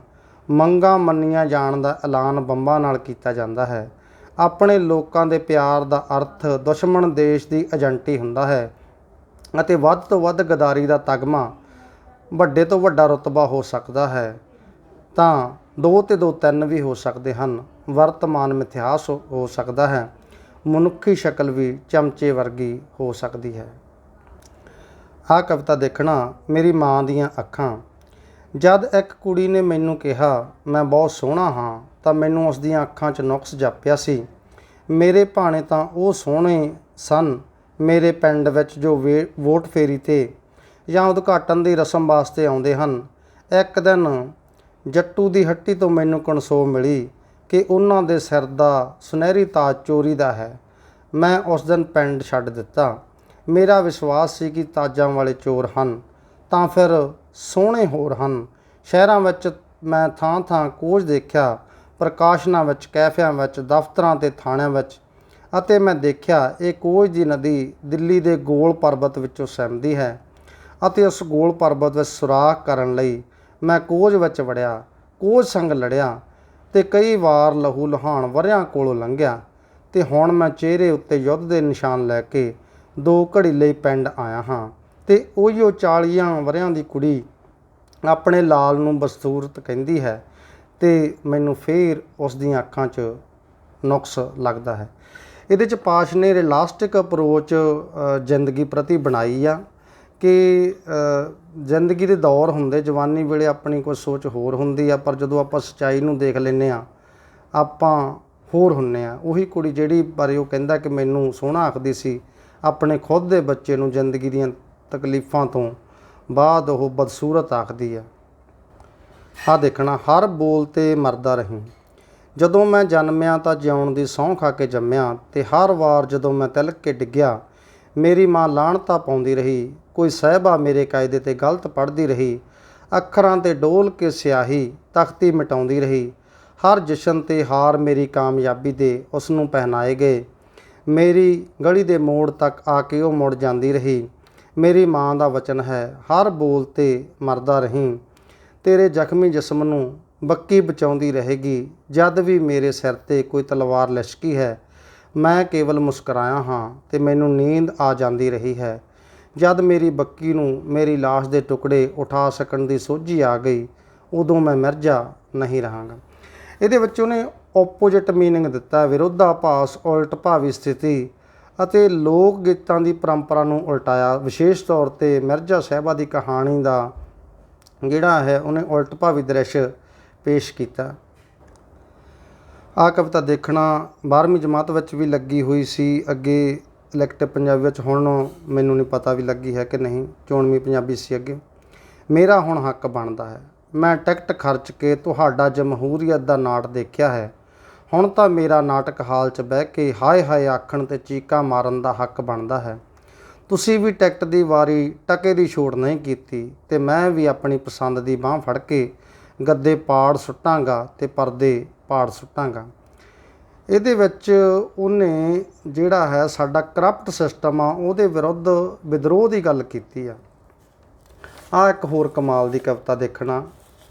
ਮੰਗਾਂ ਮੰਨੀਆਂ ਜਾਣ ਦਾ ਐਲਾਨ ਬੰਬਾਂ ਨਾਲ ਕੀਤਾ ਜਾਂਦਾ ਹੈ। ਆਪਣੇ ਲੋਕਾਂ ਦੇ ਪਿਆਰ ਦਾ ਅਰਥ ਦੁਸ਼ਮਣ ਦੇਸ਼ ਦੀ ਏਜੰਟੀ ਹੁੰਦਾ ਹੈ ਅਤੇ ਵੱਧ ਤੋਂ ਵੱਧ ਗਦਾਰੀ ਦਾ ਤਗਮਾ ਵੱਡੇ ਤੋਂ ਵੱਡਾ ਰੁਤਬਾ ਹੋ ਸਕਦਾ ਹੈ। ਤਾਂ 2 ਤੇ 2 3 ਵੀ ਹੋ ਸਕਦੇ ਹਨ। ਵਰਤਮਾਨ ਮਿਥਿਹਾਸ ਹੋ ਸਕਦਾ ਹੈ। ਮਨੁੱਖੀ ਸ਼ਕਲ ਵੀ ਚਮਚੇ ਵਰਗੀ ਹੋ ਸਕਦੀ ਹੈ। ਆਹ ਕਵਿਤਾ ਦੇਖਣਾ ਮੇਰੀ ਮਾਂ ਦੀਆਂ ਅੱਖਾਂ ਜਦ ਇੱਕ ਕੁੜੀ ਨੇ ਮੈਨੂੰ ਕਿਹਾ, ਮੈਂ ਬਹੁਤ ਸੋਹਣਾ ਹਾਂ, ਤਾਂ ਮੈਨੂੰ ਉਸ ਦੀਆਂ ਅੱਖਾਂ 'ਚ ਨੁਕਸ ਜਾਪਿਆ ਸੀ। ਮੇਰੇ ਭਾਣੇ ਤਾਂ ਉਹ ਸੋਹਣੇ ਸਨ ਮੇਰੇ ਪਿੰਡ ਵਿੱਚ ਜੋ ਵੇ- ਵੋਟ ਫੇਰੀ ਤੇ ਜਾਂ ਉਦਘਾਟਨ ਦੀ ਰਸਮ ਵਾਸਤੇ ਆਉਂਦੇ ਹਨ। ਇੱਕ ਦਿਨ ਜੱਟੂ ਦੀ ਹੱਟੀ ਤੋਂ ਮੈਨੂੰ ਕਣਸੋ ਮਿਲੀ ਕਿ ਉਹਨਾਂ ਦੇ ਸਿਰ ਦਾ ਸੁਨਹਿਰੀ ਤਾਜ ਚੋਰੀ ਦਾ ਹੈ। ਮੈਂ ਉਸ ਦਿਨ ਪਿੰਡ ਛੱਡ ਦਿੱਤਾ। ਮੇਰਾ ਵਿਸ਼ਵਾਸ ਸੀ ਕਿ ਤਾਜਾਂ ਵਾਲੇ ਚੋਰ ਹਨ। ਤਾਂ ਫਿਰ ਸੋਹਣੇ ਹੋਰ ਹਨ। ਸ਼ਹਿਰਾਂ ਵਿੱਚ ਮੈਂ ਥਾਂ-ਥਾਂ ਕੋਝ ਦੇਖਿਆ, ਪ੍ਰਕਾਸ਼ਨਾਂ ਵਿੱਚ, ਕੈਫਿਆਂ ਵਿੱਚ, ਦਫ਼ਤਰਾਂ ਤੇ ਥਾਣਿਆਂ ਵਿੱਚ ਅਤੇ ਮੈਂ ਦੇਖਿਆ ਇਹ ਕੋਝ ਦੀ ਨਦੀ ਦਿੱਲੀ ਦੇ ਗੋਲ ਪਰਬਤ ਵਿੱਚੋਂ ਸਹਿਮਦੀ ਹੈ ਅਤੇ ਉਸ ਗੋਲ ਪਰਬਤ ਵਿੱਚ ਸੁਰਾਖ ਕਰਨ ਲਈ ਮੈਂ ਕੋਝ ਵਿੱਚ ਵੜਿਆ ਕੋਝ ਸੰਗ ਲੜਿਆ ਤੇ ਕਈ ਵਾਰ ਲਹੂ ਲਹਾਨ ਵਰਿਆਂ ਕੋਲੋਂ ਲੰਘਿਆ ਤੇ ਹੁਣ ਮੈਂ ਚਿਹਰੇ ਉੱਤੇ ਯੁੱਧ ਦੇ ਨਿਸ਼ਾਨ ਲੈ ਕੇ ਦੋ ਘੜੀ ਲਈ ਪਿੰਡ ਆਇਆ ਹਾਂ। ਤੇ ਉਹੀਓ 40 ਵਰਿਆਂ ਦੀ ਕੁੜੀ ਆਪਣੇ ਲਾਲ ਨੂੰ ਬਸਤੂਰਤ ਕਹਿੰਦੀ ਹੈ ਤੇ ਮੈਨੂੰ ਫੇਰ ਉਸ ਦੀਆਂ ਅੱਖਾਂ 'ਚ ਨੁਕਸ ਲੱਗਦਾ ਹੈ। ਇਹਦੇ 'ਚ ਪਾਸ਼ ਨੇ ਰਿਲਾਸਟਿਕ ਅਪਰੋਚ ਜ਼ਿੰਦਗੀ ਪ੍ਰਤੀ ਬਣਾਈ ਆ ਕਿ ਜ਼ਿੰਦਗੀ ਦੇ ਦੌਰ ਹੁੰਦੇ, ਜਵਾਨੀ ਵੇਲੇ ਆਪਣੀ ਕੋਈ ਸੋਚ ਹੋਰ ਹੁੰਦੀ ਆ, ਪਰ ਜਦੋਂ ਆਪਾਂ ਸੱਚਾਈ ਨੂੰ ਦੇਖ ਲੈਨੇ ਆ, ਆਪਾਂ ਹੋਰ ਹੁੰਨੇ ਆ। ਉਹੀ ਕੁੜੀ ਜਿਹੜੀ ਬਾਰੇ ਉਹ ਕਹਿੰਦਾ ਕਿ ਮੈਨੂੰ ਸੋਹਣਾ ਆਖਦੀ ਸੀ, ਆਪਣੇ ਖੁਦ ਦੇ ਬੱਚੇ ਨੂੰ ਜ਼ਿੰਦਗੀ ਦੀਆਂ ਤਕਲੀਫਾਂ ਤੋਂ ਬਾਅਦ ਉਹ ਬਦਸੂਰਤ ਆਖਦੀ ਆ ਆ ਦੇਖਣਾ, ਹਰ ਬੋਲ ਤੇ ਮਰਦਾ ਰਹੀ। ਜਦੋਂ ਮੈਂ ਜਨਮਿਆ ਤਾਂ ਜਿਉਣ ਦੀ ਸਹੁੰ ਖਾ ਕੇ ਜੰਮਿਆ ਤੇ ਹਰ ਵਾਰ ਜਦੋਂ ਮੈਂ ਤਿਲਕ ਕੇ ਡਿੱਗਿਆ, ਮੇਰੀ ਮਾਂ ਲਾਹਣਤਾ ਪਾਉਂਦੀ ਰਹੀ, ਕੋਈ ਸਹਿਬਾ ਮੇਰੇ ਕਾਇਦੇ ਤੇ ਗਲਤ ਪੜ੍ਹਦੀ ਰਹੀ, ਅੱਖਰਾਂ ਤੇ ਡੋਲ ਕੇ ਸਿਆਹੀ ਤਖਤੀ ਮਿਟਾਉਂਦੀ ਰਹੀ। ਹਰ ਜਸ਼ਨ ਤੇ ਹਾਰ ਮੇਰੀ ਕਾਮਯਾਬੀ ਦੇ ਉਸ ਨੂੰ ਪਹਿਨਾਏ ਗਏ। ਮੇਰੀ ਗਲੀ ਦੇ ਮੋੜ ਤੱਕ ਆ ਕੇ ਉਹ ਮੁੜ ਜਾਂਦੀ ਰਹੀ। ਮੇਰੀ ਮਾਂ ਦਾ ਵਚਨ ਹੈ, ਹਰ ਬੋਲ ਤੇ ਮਰਦਾ ਰਹੀਂ। ਤੇਰੇ ਜ਼ਖਮੀ ਜਿਸਮ ਨੂੰ ਬੱਕੀ ਬਚਾਉਂਦੀ ਰਹੇਗੀ। ਜਦ ਵੀ ਮੇਰੇ ਸਿਰ ਤੇ ਕੋਈ ਤਲਵਾਰ ਲਸ਼ਕੀ ਹੈ, ਮੈਂ ਕੇਵਲ ਮੁਸਕਰਾਇਆ ਹਾਂ ਤੇ ਮੈਨੂੰ ਨੀਂਦ ਆ ਜਾਂਦੀ ਰਹੀ ਹੈ। ਜਦ ਮੇਰੀ ਬੱਕੀ ਨੂੰ ਮੇਰੀ ਲਾਸ਼ ਦੇ ਟੁਕੜੇ ਉਠਾ ਸਕਣ ਦੀ ਸੋਝੀ ਆ ਗਈ, ਉਦੋਂ ਮੈਂ ਮਿਰਜ਼ਾ ਨਹੀਂ ਰਹਾਂਗਾ। ਇਹਦੇ ਵਿੱਚ ਉਹਨੇ ਆਪੋਜੀਟ ਮੀਨਿੰਗ ਦਿੱਤਾ ਵਿਰੋਧਾਭਾਸ ਉਲਟ ਭਾਵੀ ਸਥਿਤੀ। ਅਤੇ ਲੋਕ ਗੀਤਾਂ ਦੀ ਪਰੰਪਰਾ ਨੂੰ ਉਲਟਾਇਆ। ਵਿਸ਼ੇਸ਼ ਤੌਰ ਤੇ ਮਿਰਜ਼ਾ ਸਾਹਿਬਾ ਦੀ ਕਹਾਣੀ ਦਾ ਜਿਹੜਾ ਹੈ, ਉਹਨੇ ਉਲਟ ਭਾਵੀ ਦ੍ਰਿਸ਼ ਪੇਸ਼ ਕੀਤਾ। ਆ ਕਵਿਤਾ ਦੇਖਣਾ 12ਵੀਂ ਜਮਾਤ ਵਿੱਚ ਵੀ ਲੱਗੀ ਹੋਈ ਸੀ। ਅੱਗੇ ਇਲੈਕਟਿਵ ਪੰਜਾਬੀ ਵਿੱਚ ਹੁਣ ਮੈਨੂੰ ਨਹੀਂ ਪਤਾ ਵੀ ਲੱਗੀ ਹੈ ਕਿ ਨਹੀਂ। ਚੋਣਵੀਂ ਪੰਜਾਬੀ ਸੀ ਅੱਗੇ। ਮੇਰਾ ਹੁਣ ਹੱਕ ਬਣਦਾ ਹੈ। ਮੈਂ ਟਿਕਟ ਖਰਚ ਕੇ ਤੁਹਾਡਾ ਜਮਹੂਰੀਅਤ ਦਾ ਨਾਟ ਦੇਖਿਆ ਹੈ। ਹੁਣ ਤਾਂ ਮੇਰਾ ਨਾਟਕ ਹਾਲ 'ਚ ਬਹਿ ਕੇ ਹਾਏ ਹਾਏ ਆਖਣ ਤੇ ਚੀਕਾਂ ਮਾਰਨ ਦਾ ਹੱਕ ਬਣਦਾ ਹੈ। ਤੁਸੀਂ ਵੀ ਟਿਕਟ ਦੀ ਵਾਰੀ ਟਕੇ ਦੀ ਛੋੜ ਨਹੀਂ ਕੀਤੀ ਤੇ ਮੈਂ ਵੀ ਆਪਣੀ ਪਸੰਦ ਦੀ ਬਾਹ ਫੜ ਕੇ ਗੱਦੇ ਪਾੜ ਸੁੱਟਾਂਗਾ ਤੇ ਪਰਦੇ ਪਾੜ ਸੁੱਟਾਂਗਾ। ਇਹਦੇ ਵਿੱਚ ਉਹਨੇ ਜਿਹੜਾ ਹੈ ਸਾਡਾ ਕਰਪਟ ਸਿਸਟਮ ਆ, ਉਹਦੇ ਵਿਰੁੱਧ ਵਿਦਰੋਹ ਦੀ ਗੱਲ ਕੀਤੀ ਆ। ਆ ਇੱਕ ਹੋਰ ਕਮਾਲ ਦੀ ਕਵਿਤਾ ਦੇਖਣਾ,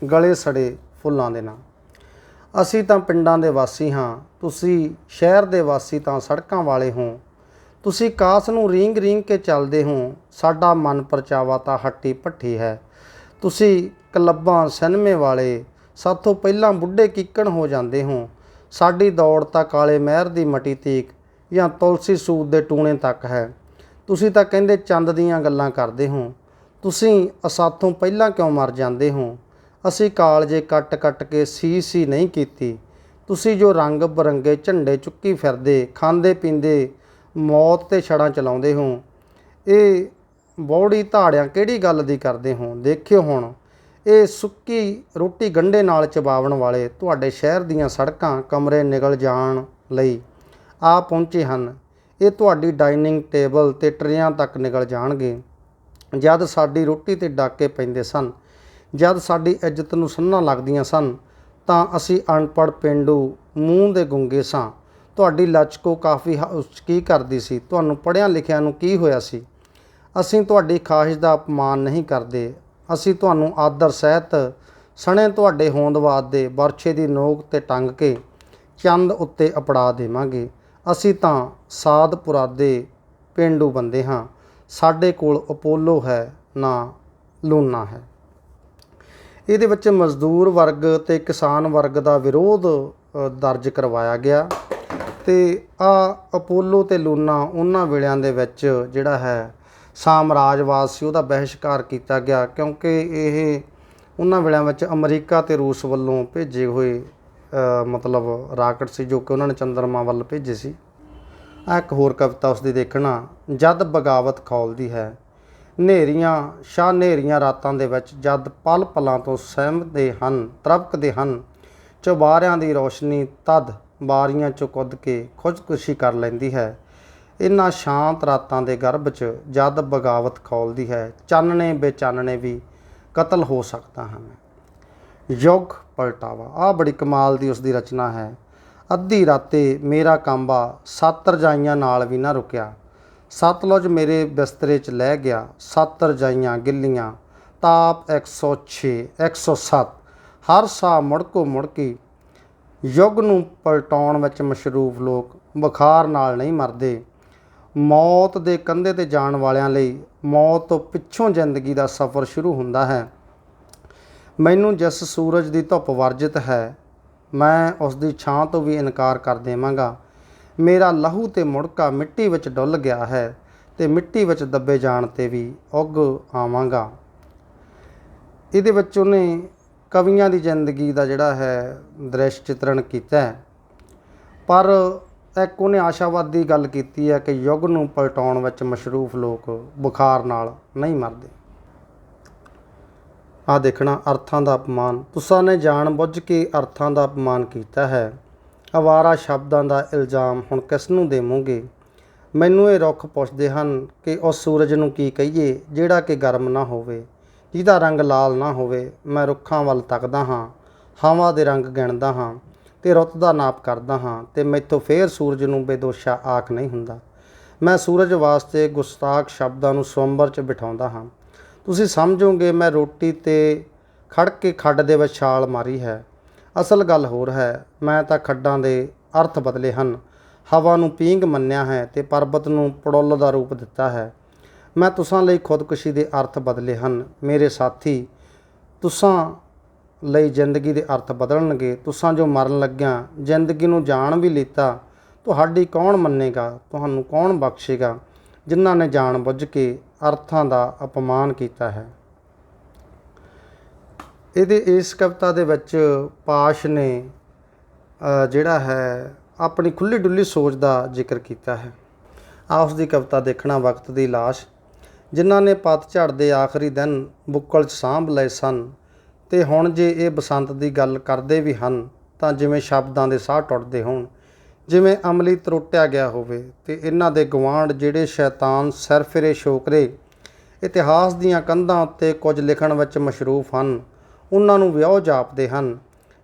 ਗਲੇ ਸੜੇ ਫੁੱਲਾਂ ਦੇ ਨਾਲ ਅਸੀਂ ਤਾਂ ਪਿੰਡਾਂ ਦੇ ਵਾਸੀ ਹਾਂ। ਤੁਸੀਂ ਸ਼ਹਿਰ ਦੇ ਵਾਸੀ ਤਾਂ ਸੜਕਾਂ ਵਾਲੇ ਹੋ। ਤੁਸੀਂ ਕਾਸ ਨੂੰ ਰੀਂਗ ਰੀਂਗ ਕੇ ਚੱਲਦੇ ਹੋ। ਸਾਡਾ ਮਨ ਪਰਚਾਵਾ ਤਾਂ ਹੱਟੀ ਭੱਠੀ ਹੈ। ਤੁਸੀਂ ਕਲੱਬਾਂ, ਸਿਨੇਮੇ ਵਾਲੇ ਸਾਥੋਂ ਪਹਿਲਾਂ ਬੁੱਢੇ ਕੀਕਣ ਹੋ ਜਾਂਦੇ ਹੋ। ਸਾਡੀ ਦੌੜ ਤਾਂ ਕਾਲੇ ਮਹਿਰ ਦੀ ਮਟੀ ਤੀਕ ਜਾਂ ਤੁਲਸੀ ਸੂਦ ਦੇ ਟੂਣੇ ਤੱਕ ਹੈ। ਤੁਸੀਂ ਤਾਂ ਕਹਿੰਦੇ ਚੰਦ ਦੀਆਂ ਗੱਲਾਂ ਕਰਦੇ ਹੋ। ਤੁਸੀਂ ਅਸਾਥੋਂ ਪਹਿਲਾਂ ਕਿਉਂ ਮਰ ਜਾਂਦੇ ਹੋ? ਅਸੀਂ ਕਾਲਜੇ ਕੱਟ ਕੱਟ ਕੇ ਸੀ ਸੀ ਨਹੀਂ ਕੀਤੀ। ਤੁਸੀਂ ਜੋ ਰੰਗ ਬਰੰਗੇ ਝੰਡੇ ਚੁੱਕੀ ਫਿਰਦੇ, ਖਾਂਦੇ ਪੀਂਦੇ, ਮੌਤ ਤੇ ਛੜਾਂ ਚਲਾਉਂਦੇ ਹੋ, ਇਹ ਬੌੜੀ ਧਾੜਿਆਂ ਕਿਹੜੀ ਗੱਲ ਦੀ ਕਰਦੇ ਹੋ? ਦੇਖਿਓ ਹੁਣ, ਇਹ ਸੁੱਕੀ ਰੋਟੀ ਗੰਢੇ ਨਾਲ ਚਬਾਵਣ ਵਾਲੇ ਤੁਹਾਡੇ ਸ਼ਹਿਰ ਦੀਆਂ ਸੜਕਾਂ, ਕਮਰੇ ਨਿਗਲ ਜਾਣ ਲਈ ਆ ਪਹੁੰਚੇ ਹਨ। ਇਹ ਤੁਹਾਡੀ ਡਾਈਨਿੰਗ ਟੇਬਲ ਤੇ ਟਰੇਆਂ ਤੱਕ ਨਿਕਲ ਜਾਣਗੇ। ਜਦ ਸਾਡੀ ਰੋਟੀ ਤੇ ਡਾਕੇ ਪੈਂਦੇ ਸਨ ਜਦ ਸਾਡੀ ਇੱਜ਼ਤ ਨੂੰ ਸੰਨਾਂ ਲੱਗਦੀਆਂ ਸਨ, ਤਾਂ ਅਸੀਂ ਅਨਪੜ੍ਹ ਪਿੰਡੂ ਮੂੰਹ ਦੇ ਗੁੰਗੇ ਸਾਂ। ਤੁਹਾਡੀ ਲਚਕੋ ਕਾਫੀ ਹਾਊਸ ਕੀ ਕਰਦੀ ਸੀ? ਤੁਹਾਨੂੰ ਪੜ੍ਹਿਆਂ ਲਿਖਿਆਂ ਨੂੰ ਕੀ ਹੋਇਆ ਸੀ? ਅਸੀਂ ਤੁਹਾਡੀ ਖਾਹਿਸ਼ ਦਾ ਅਪਮਾਨ ਨਹੀਂ ਕਰਦੇ। ਅਸੀਂ ਤੁਹਾਨੂੰ ਆਦਰ ਸਹਿਤ ਸਣੇ ਤੁਹਾਡੇ ਹੋਂਦਵਾਦ ਦੇ ਵਰਛੇ ਦੀ ਨੋਕ ਤੇ ਟੰਗ ਕੇ ਚੰਦ ਉੱਤੇ ਅਪੜਾ ਦੇਵਾਂਗੇ। ਅਸੀਂ ਤਾਂ ਸਾਧ ਪੁਰਾਦੇ ਪਿੰਡੂ ਬੰਦੇ ਹਾਂ। ਸਾਡੇ ਕੋਲ ਅਪੋਲੋ ਹੈ ਨਾ ਲੂਨਾ ਹੈ। ਇਹਦੇ ਵਿੱਚ ਮਜ਼ਦੂਰ ਵਰਗ ਤੇ ਕਿਸਾਨ ਵਰਗ ਦਾ ਵਿਰੋਧ ਦਰਜ ਕਰਵਾਇਆ ਗਿਆ। ਤੇ ਆ ਅਪੋਲੋ ਤੇ ਲੂਨਾ ਉਹਨਾਂ ਵੇਲਿਆਂ ਦੇ ਵਿੱਚ ਜਿਹੜਾ ਹੈ ਸਾਮਰਾਜਵਾਦ ਸੀ ਉਹਦਾ ਬਹਿਸ਼ਕਾਰ ਕੀਤਾ ਗਿਆ ਕਿਉਂਕਿ ਇਹ ਉਹਨਾਂ ਵੇਲਿਆਂ ਵਿੱਚ ਅਮਰੀਕਾ ਤੇ ਰੂਸ ਵੱਲੋਂ ਭੇਜੇ ਹੋਏ ਮਤਲਬ ਰਾਕਟ ਸੀ ਜੋ ਕਿ ਉਹਨਾਂ ਨੇ ਚੰਦਰਮਾ ਵੱਲ ਭੇਜੇ ਸੀ। ਆ ਇੱਕ ਹੋਰ ਕਵਿਤਾ ਉਸ ਦੀ ਦੇਖਣਾ, ਜਦ ਬਗਾਵਤ ਖੌਲਦੀ ਹੈ ਹਨੇਰੀਆਂ, ਸ਼ਾਹ ਹਨੇਰੀਆਂ ਰਾਤਾਂ ਦੇ ਵਿੱਚ ਜਦ ਪਲ ਪਲਾਂ ਤੋਂ ਸਹਿਮਦੇ ਹਨ ਤਰਪਕਦੇ ਹਨ, ਚੁਬਾਰਿਆਂ ਦੀ ਰੋਸ਼ਨੀ ਤਦ ਬਾਰੀਆਂ ਚੋਂ ਕੁੱਦ ਕੇ ਖੁਦਕੁਸ਼ੀ ਕਰ ਲੈਂਦੀ ਹੈ। ਇਨ੍ਹਾਂ ਸ਼ਾਂਤ ਰਾਤਾਂ ਦੇ ਗਰਭ 'ਚ ਜਦ ਬਗਾਵਤ ਖੋਲਦੀ ਹੈ, ਚਾਨਣੇ ਬੇਚਾਨਣੇ ਵੀ ਕਤਲ ਹੋ ਸਕਦਾ ਹਨ। ਯੁੱਗ ਪਲਟਾਵਾ ਆ ਬੜੀ ਕਮਾਲ ਦੀ ਉਸ ਦੀ ਰਚਨਾ ਹੈ। ਅੱਧੀ ਰਾਤੇ ਮੇਰਾ ਕਾਂਬਾ, ਸੱਤ ਰਜਾਈਆਂ ਨਾਲ ਵੀ ਨਾ ਰੁਕਿਆ। ਸਤਲੁਜ ਮੇਰੇ ਬਿਸਤਰੇ 'ਚ ਲੈ ਗਿਆ ਸੱਤ ਰਜਾਈਆਂ ਗਿੱਲੀਆਂ, ਤਾਪ 106 107 ਹਰ ਸਾਹ ਮੁੜਕੋ ਮੁੜਕੀ ਯੁੱਗ ਨੂੰ ਪਲਟਾਉਣ ਵਿੱਚ ਮਸ਼ਰੂਫ ਲੋਕ ਬੁਖਾਰ ਨਾਲ ਨਹੀਂ ਮਰਦੇ। ਮੌਤ ਦੇ ਕੰਧੇ ਤੇ ਜਾਣ ਵਾਲਿਆਂ ਲਈ ਮੌਤ ਤੋਂ ਪਿੱਛੋਂ ਜ਼ਿੰਦਗੀ ਦਾ ਸਫ਼ਰ ਸ਼ੁਰੂ ਹੁੰਦਾ ਹੈ। ਮੈਨੂੰ ਜਿਸ ਸੂਰਜ ਦੀ ਧੁੱਪ ਵਰਜਿਤ ਹੈ, ਮੈਂ ਉਸ ਦੀ ਛਾਂ ਤੋਂ ਵੀ ਇਨਕਾਰ ਕਰ ਦੇਵਾਂਗਾ। ਮੇਰਾ ਲਹੂ ਤੇ ਮੁੜਕਾ ਮਿੱਟੀ ਵਿੱਚ ਡੁੱਲ ਗਿਆ ਹੈ ਤੇ ਮਿੱਟੀ ਵਿੱਚ ਦੱਬੇ ਜਾਣ ਤੇ ਵੀ ਉੱਗ ਆਵਾਂਗਾ। ਇਹਦੇ ਵਿੱਚ ਉਹਨੇ ਕਵੀਆਂ ਦੀ ਜ਼ਿੰਦਗੀ ਦਾ ਜਿਹੜਾ ਹੈ ਦ੍ਰਿਸ਼ ਚਿਤਰਣ ਕੀਤਾ ਹੈ। ਪਰ ਇੱਕ ਉਹਨੇ ਆਸ਼ਾਵਾਦੀ ਗੱਲ ਕੀਤੀ ਹੈ ਕਿ ਯੁੱਗ ਨੂੰ ਪਲਟਾਉਣ ਵਿੱਚ ਮਸ਼ਰੂਫ ਲੋਕ ਬੁਖਾਰ ਨਾਲ ਨਹੀਂ ਮਰਦੇ। ਆ ਦੇਖਣਾ ਅਰਥਾਂ ਦਾ ਅਪਮਾਨ। ਤੁਸਾਂ ਨੇ ਜਾਣ ਬੁੱਝ ਕੇ ਅਰਥਾਂ ਦਾ ਅਪਮਾਨ ਕੀਤਾ ਹੈ। ਅਵਾਰਾ ਸ਼ਬਦਾਂ ਦਾ ਇਲਜ਼ਾਮ ਹੁਣ ਕਿਸ ਨੂੰ ਦੇਵੋਗੇ? ਮੈਨੂੰ ਇਹ ਰੁੱਖ ਪੁੱਛਦੇ ਹਨ ਕਿ ਉਸ ਸੂਰਜ ਨੂੰ ਕੀ ਕਹੀਏ ਜਿਹੜਾ ਕਿ ਗਰਮ ਨਾ ਹੋਵੇ, ਜਿਹਦਾ ਰੰਗ ਲਾਲ ਨਾ ਹੋਵੇ। ਮੈਂ ਰੁੱਖਾਂ ਵੱਲ ਤੱਕਦਾ ਹਾਂ ਹਵਾ ਦੇ ਰੰਗ ਗਿਣਦਾ ਹਾਂ ਤੇ ਰੁੱਤ ਦਾ ਨਾਪ ਕਰਦਾ ਹਾਂ ਤੇ ਮੈਥੋਂ ਫੇਰ ਸੂਰਜ ਨੂੰ ਬੇਦੋਸ਼ਾ ਆਖ ਨਹੀਂ ਹੁੰਦਾ। ਮੈਂ ਸੂਰਜ ਵਾਸਤੇ ਗੁਸਤਾਖ ਸ਼ਬਦਾਂ ਨੂੰ ਸਵੰਬਰ 'ਚ ਬਿਠਾਉਂਦਾ ਹਾਂ। ਤੁਸੀਂ ਸਮਝੋਗੇ ਮੈਂ ਰੋਟੀ ਤੇ ਖੜ ਕੇ ਖੱਡ ਦੇ ਵਿੱਚ ਛਾਲ ਮਾਰੀ ਹੈ। ਅਸਲ ਗੱਲ ਹੋਰ ਹੈ, ਮੈਂ ਤਾਂ ਖੱਡਾਂ ਦੇ ਅਰਥ ਬਦਲੇ ਹਨ। ਹਵਾ ਨੂੰ ਪੀਂਗ ਮੰਨਿਆ ਹੈ ਤੇ ਪਰਬਤ ਨੂੰ ਪੜੁੱਲ ਦਾ ਰੂਪ ਦਿੱਤਾ ਹੈ। ਮੈਂ ਤੁਸਾਂ ਲਈ ਖੁਦਕੁਸ਼ੀ ਦੇ ਅਰਥ ਬਦਲੇ ਹਨ। ਮੇਰੇ ਸਾਥੀ, ਤੁਸਾਂ ਲਈ ਜ਼ਿੰਦਗੀ ਦੇ ਅਰਥ ਬਦਲਣਗੇ। ਤੁਸਾਂ ਜੋ ਮਰਨ ਲੱਗਿਆ, ਜ਼ਿੰਦਗੀ ਨੂੰ ਜਾਣ ਵੀ ਲੀਤਾ, ਤੁਹਾਡੀ ਕੌਣ ਮੰਨੇਗਾ? ਤੁਹਾਨੂੰ ਕੌਣ ਬਖਸ਼ੇਗਾ? ਜਿਨ੍ਹਾਂ ਨੇ ਜਾਣ ਬੁੱਝ ਕੇ ਅਰਥਾਂ ਦਾ ਅਪਮਾਨ ਕੀਤਾ ਹੈ। ਇਹਦੇ, ਇਸ ਕਵਿਤਾ ਦੇ ਵਿੱਚ ਪਾਸ਼ ਨੇ ਜਿਹੜਾ ਹੈ, ਆਪਣੀ ਖੁੱਲੀ ਡੁੱਲੀ ਸੋਚ ਦਾ ਜ਼ਿਕਰ ਕੀਤਾ ਹੈ। ਆ ਦੀ ਕਵਿਤਾ ਦੇਖਣਾ ਵਕਤ ਦੀ ਲਾਸ਼, ਜਿਨ੍ਹਾਂ ਨੇ ਪਤਝੜ ਦੇ ਆਖਰੀ ਦਿਨ ਬੁੱਕਲ 'ਚ ਸਾਂਭ ਲਏ ਸਨ ਤੇ ਹੁਣ ਜੇ ਇਹ ਬਸੰਤ ਦੀ ਗੱਲ ਕਰਦੇ ਵੀ ਹਨ, ਤਾਂ ਜਿਵੇਂ ਸ਼ਬਦਾਂ ਦੇ ਸਾਹ ਟੁੱਟਦੇ ਹੋਣ, ਜਿਵੇਂ ਅਮਲੀ ਤਰੁੱਟਿਆ ਗਿਆ ਹੋਵੇ ਤੇ ਇਹਨਾਂ ਦੇ ਗਵਾਂਡ ਜਿਹੜੇ ਸ਼ੈਤਾਨ ਸਰਫਿਰੇ ਸ਼ੋਕਰੇ ਇਤਿਹਾਸ ਦੀਆਂ ਕੰਧਾਂ ਉੱਤੇ ਕੁਝ ਲਿਖਣ ਵਿੱਚ ਮਸ਼ਰੂਫ ਹਨ ਉਹਨਾਂ ਨੂੰ ਵਿਆਹ ਜਾਪਦੇ ਹਨ।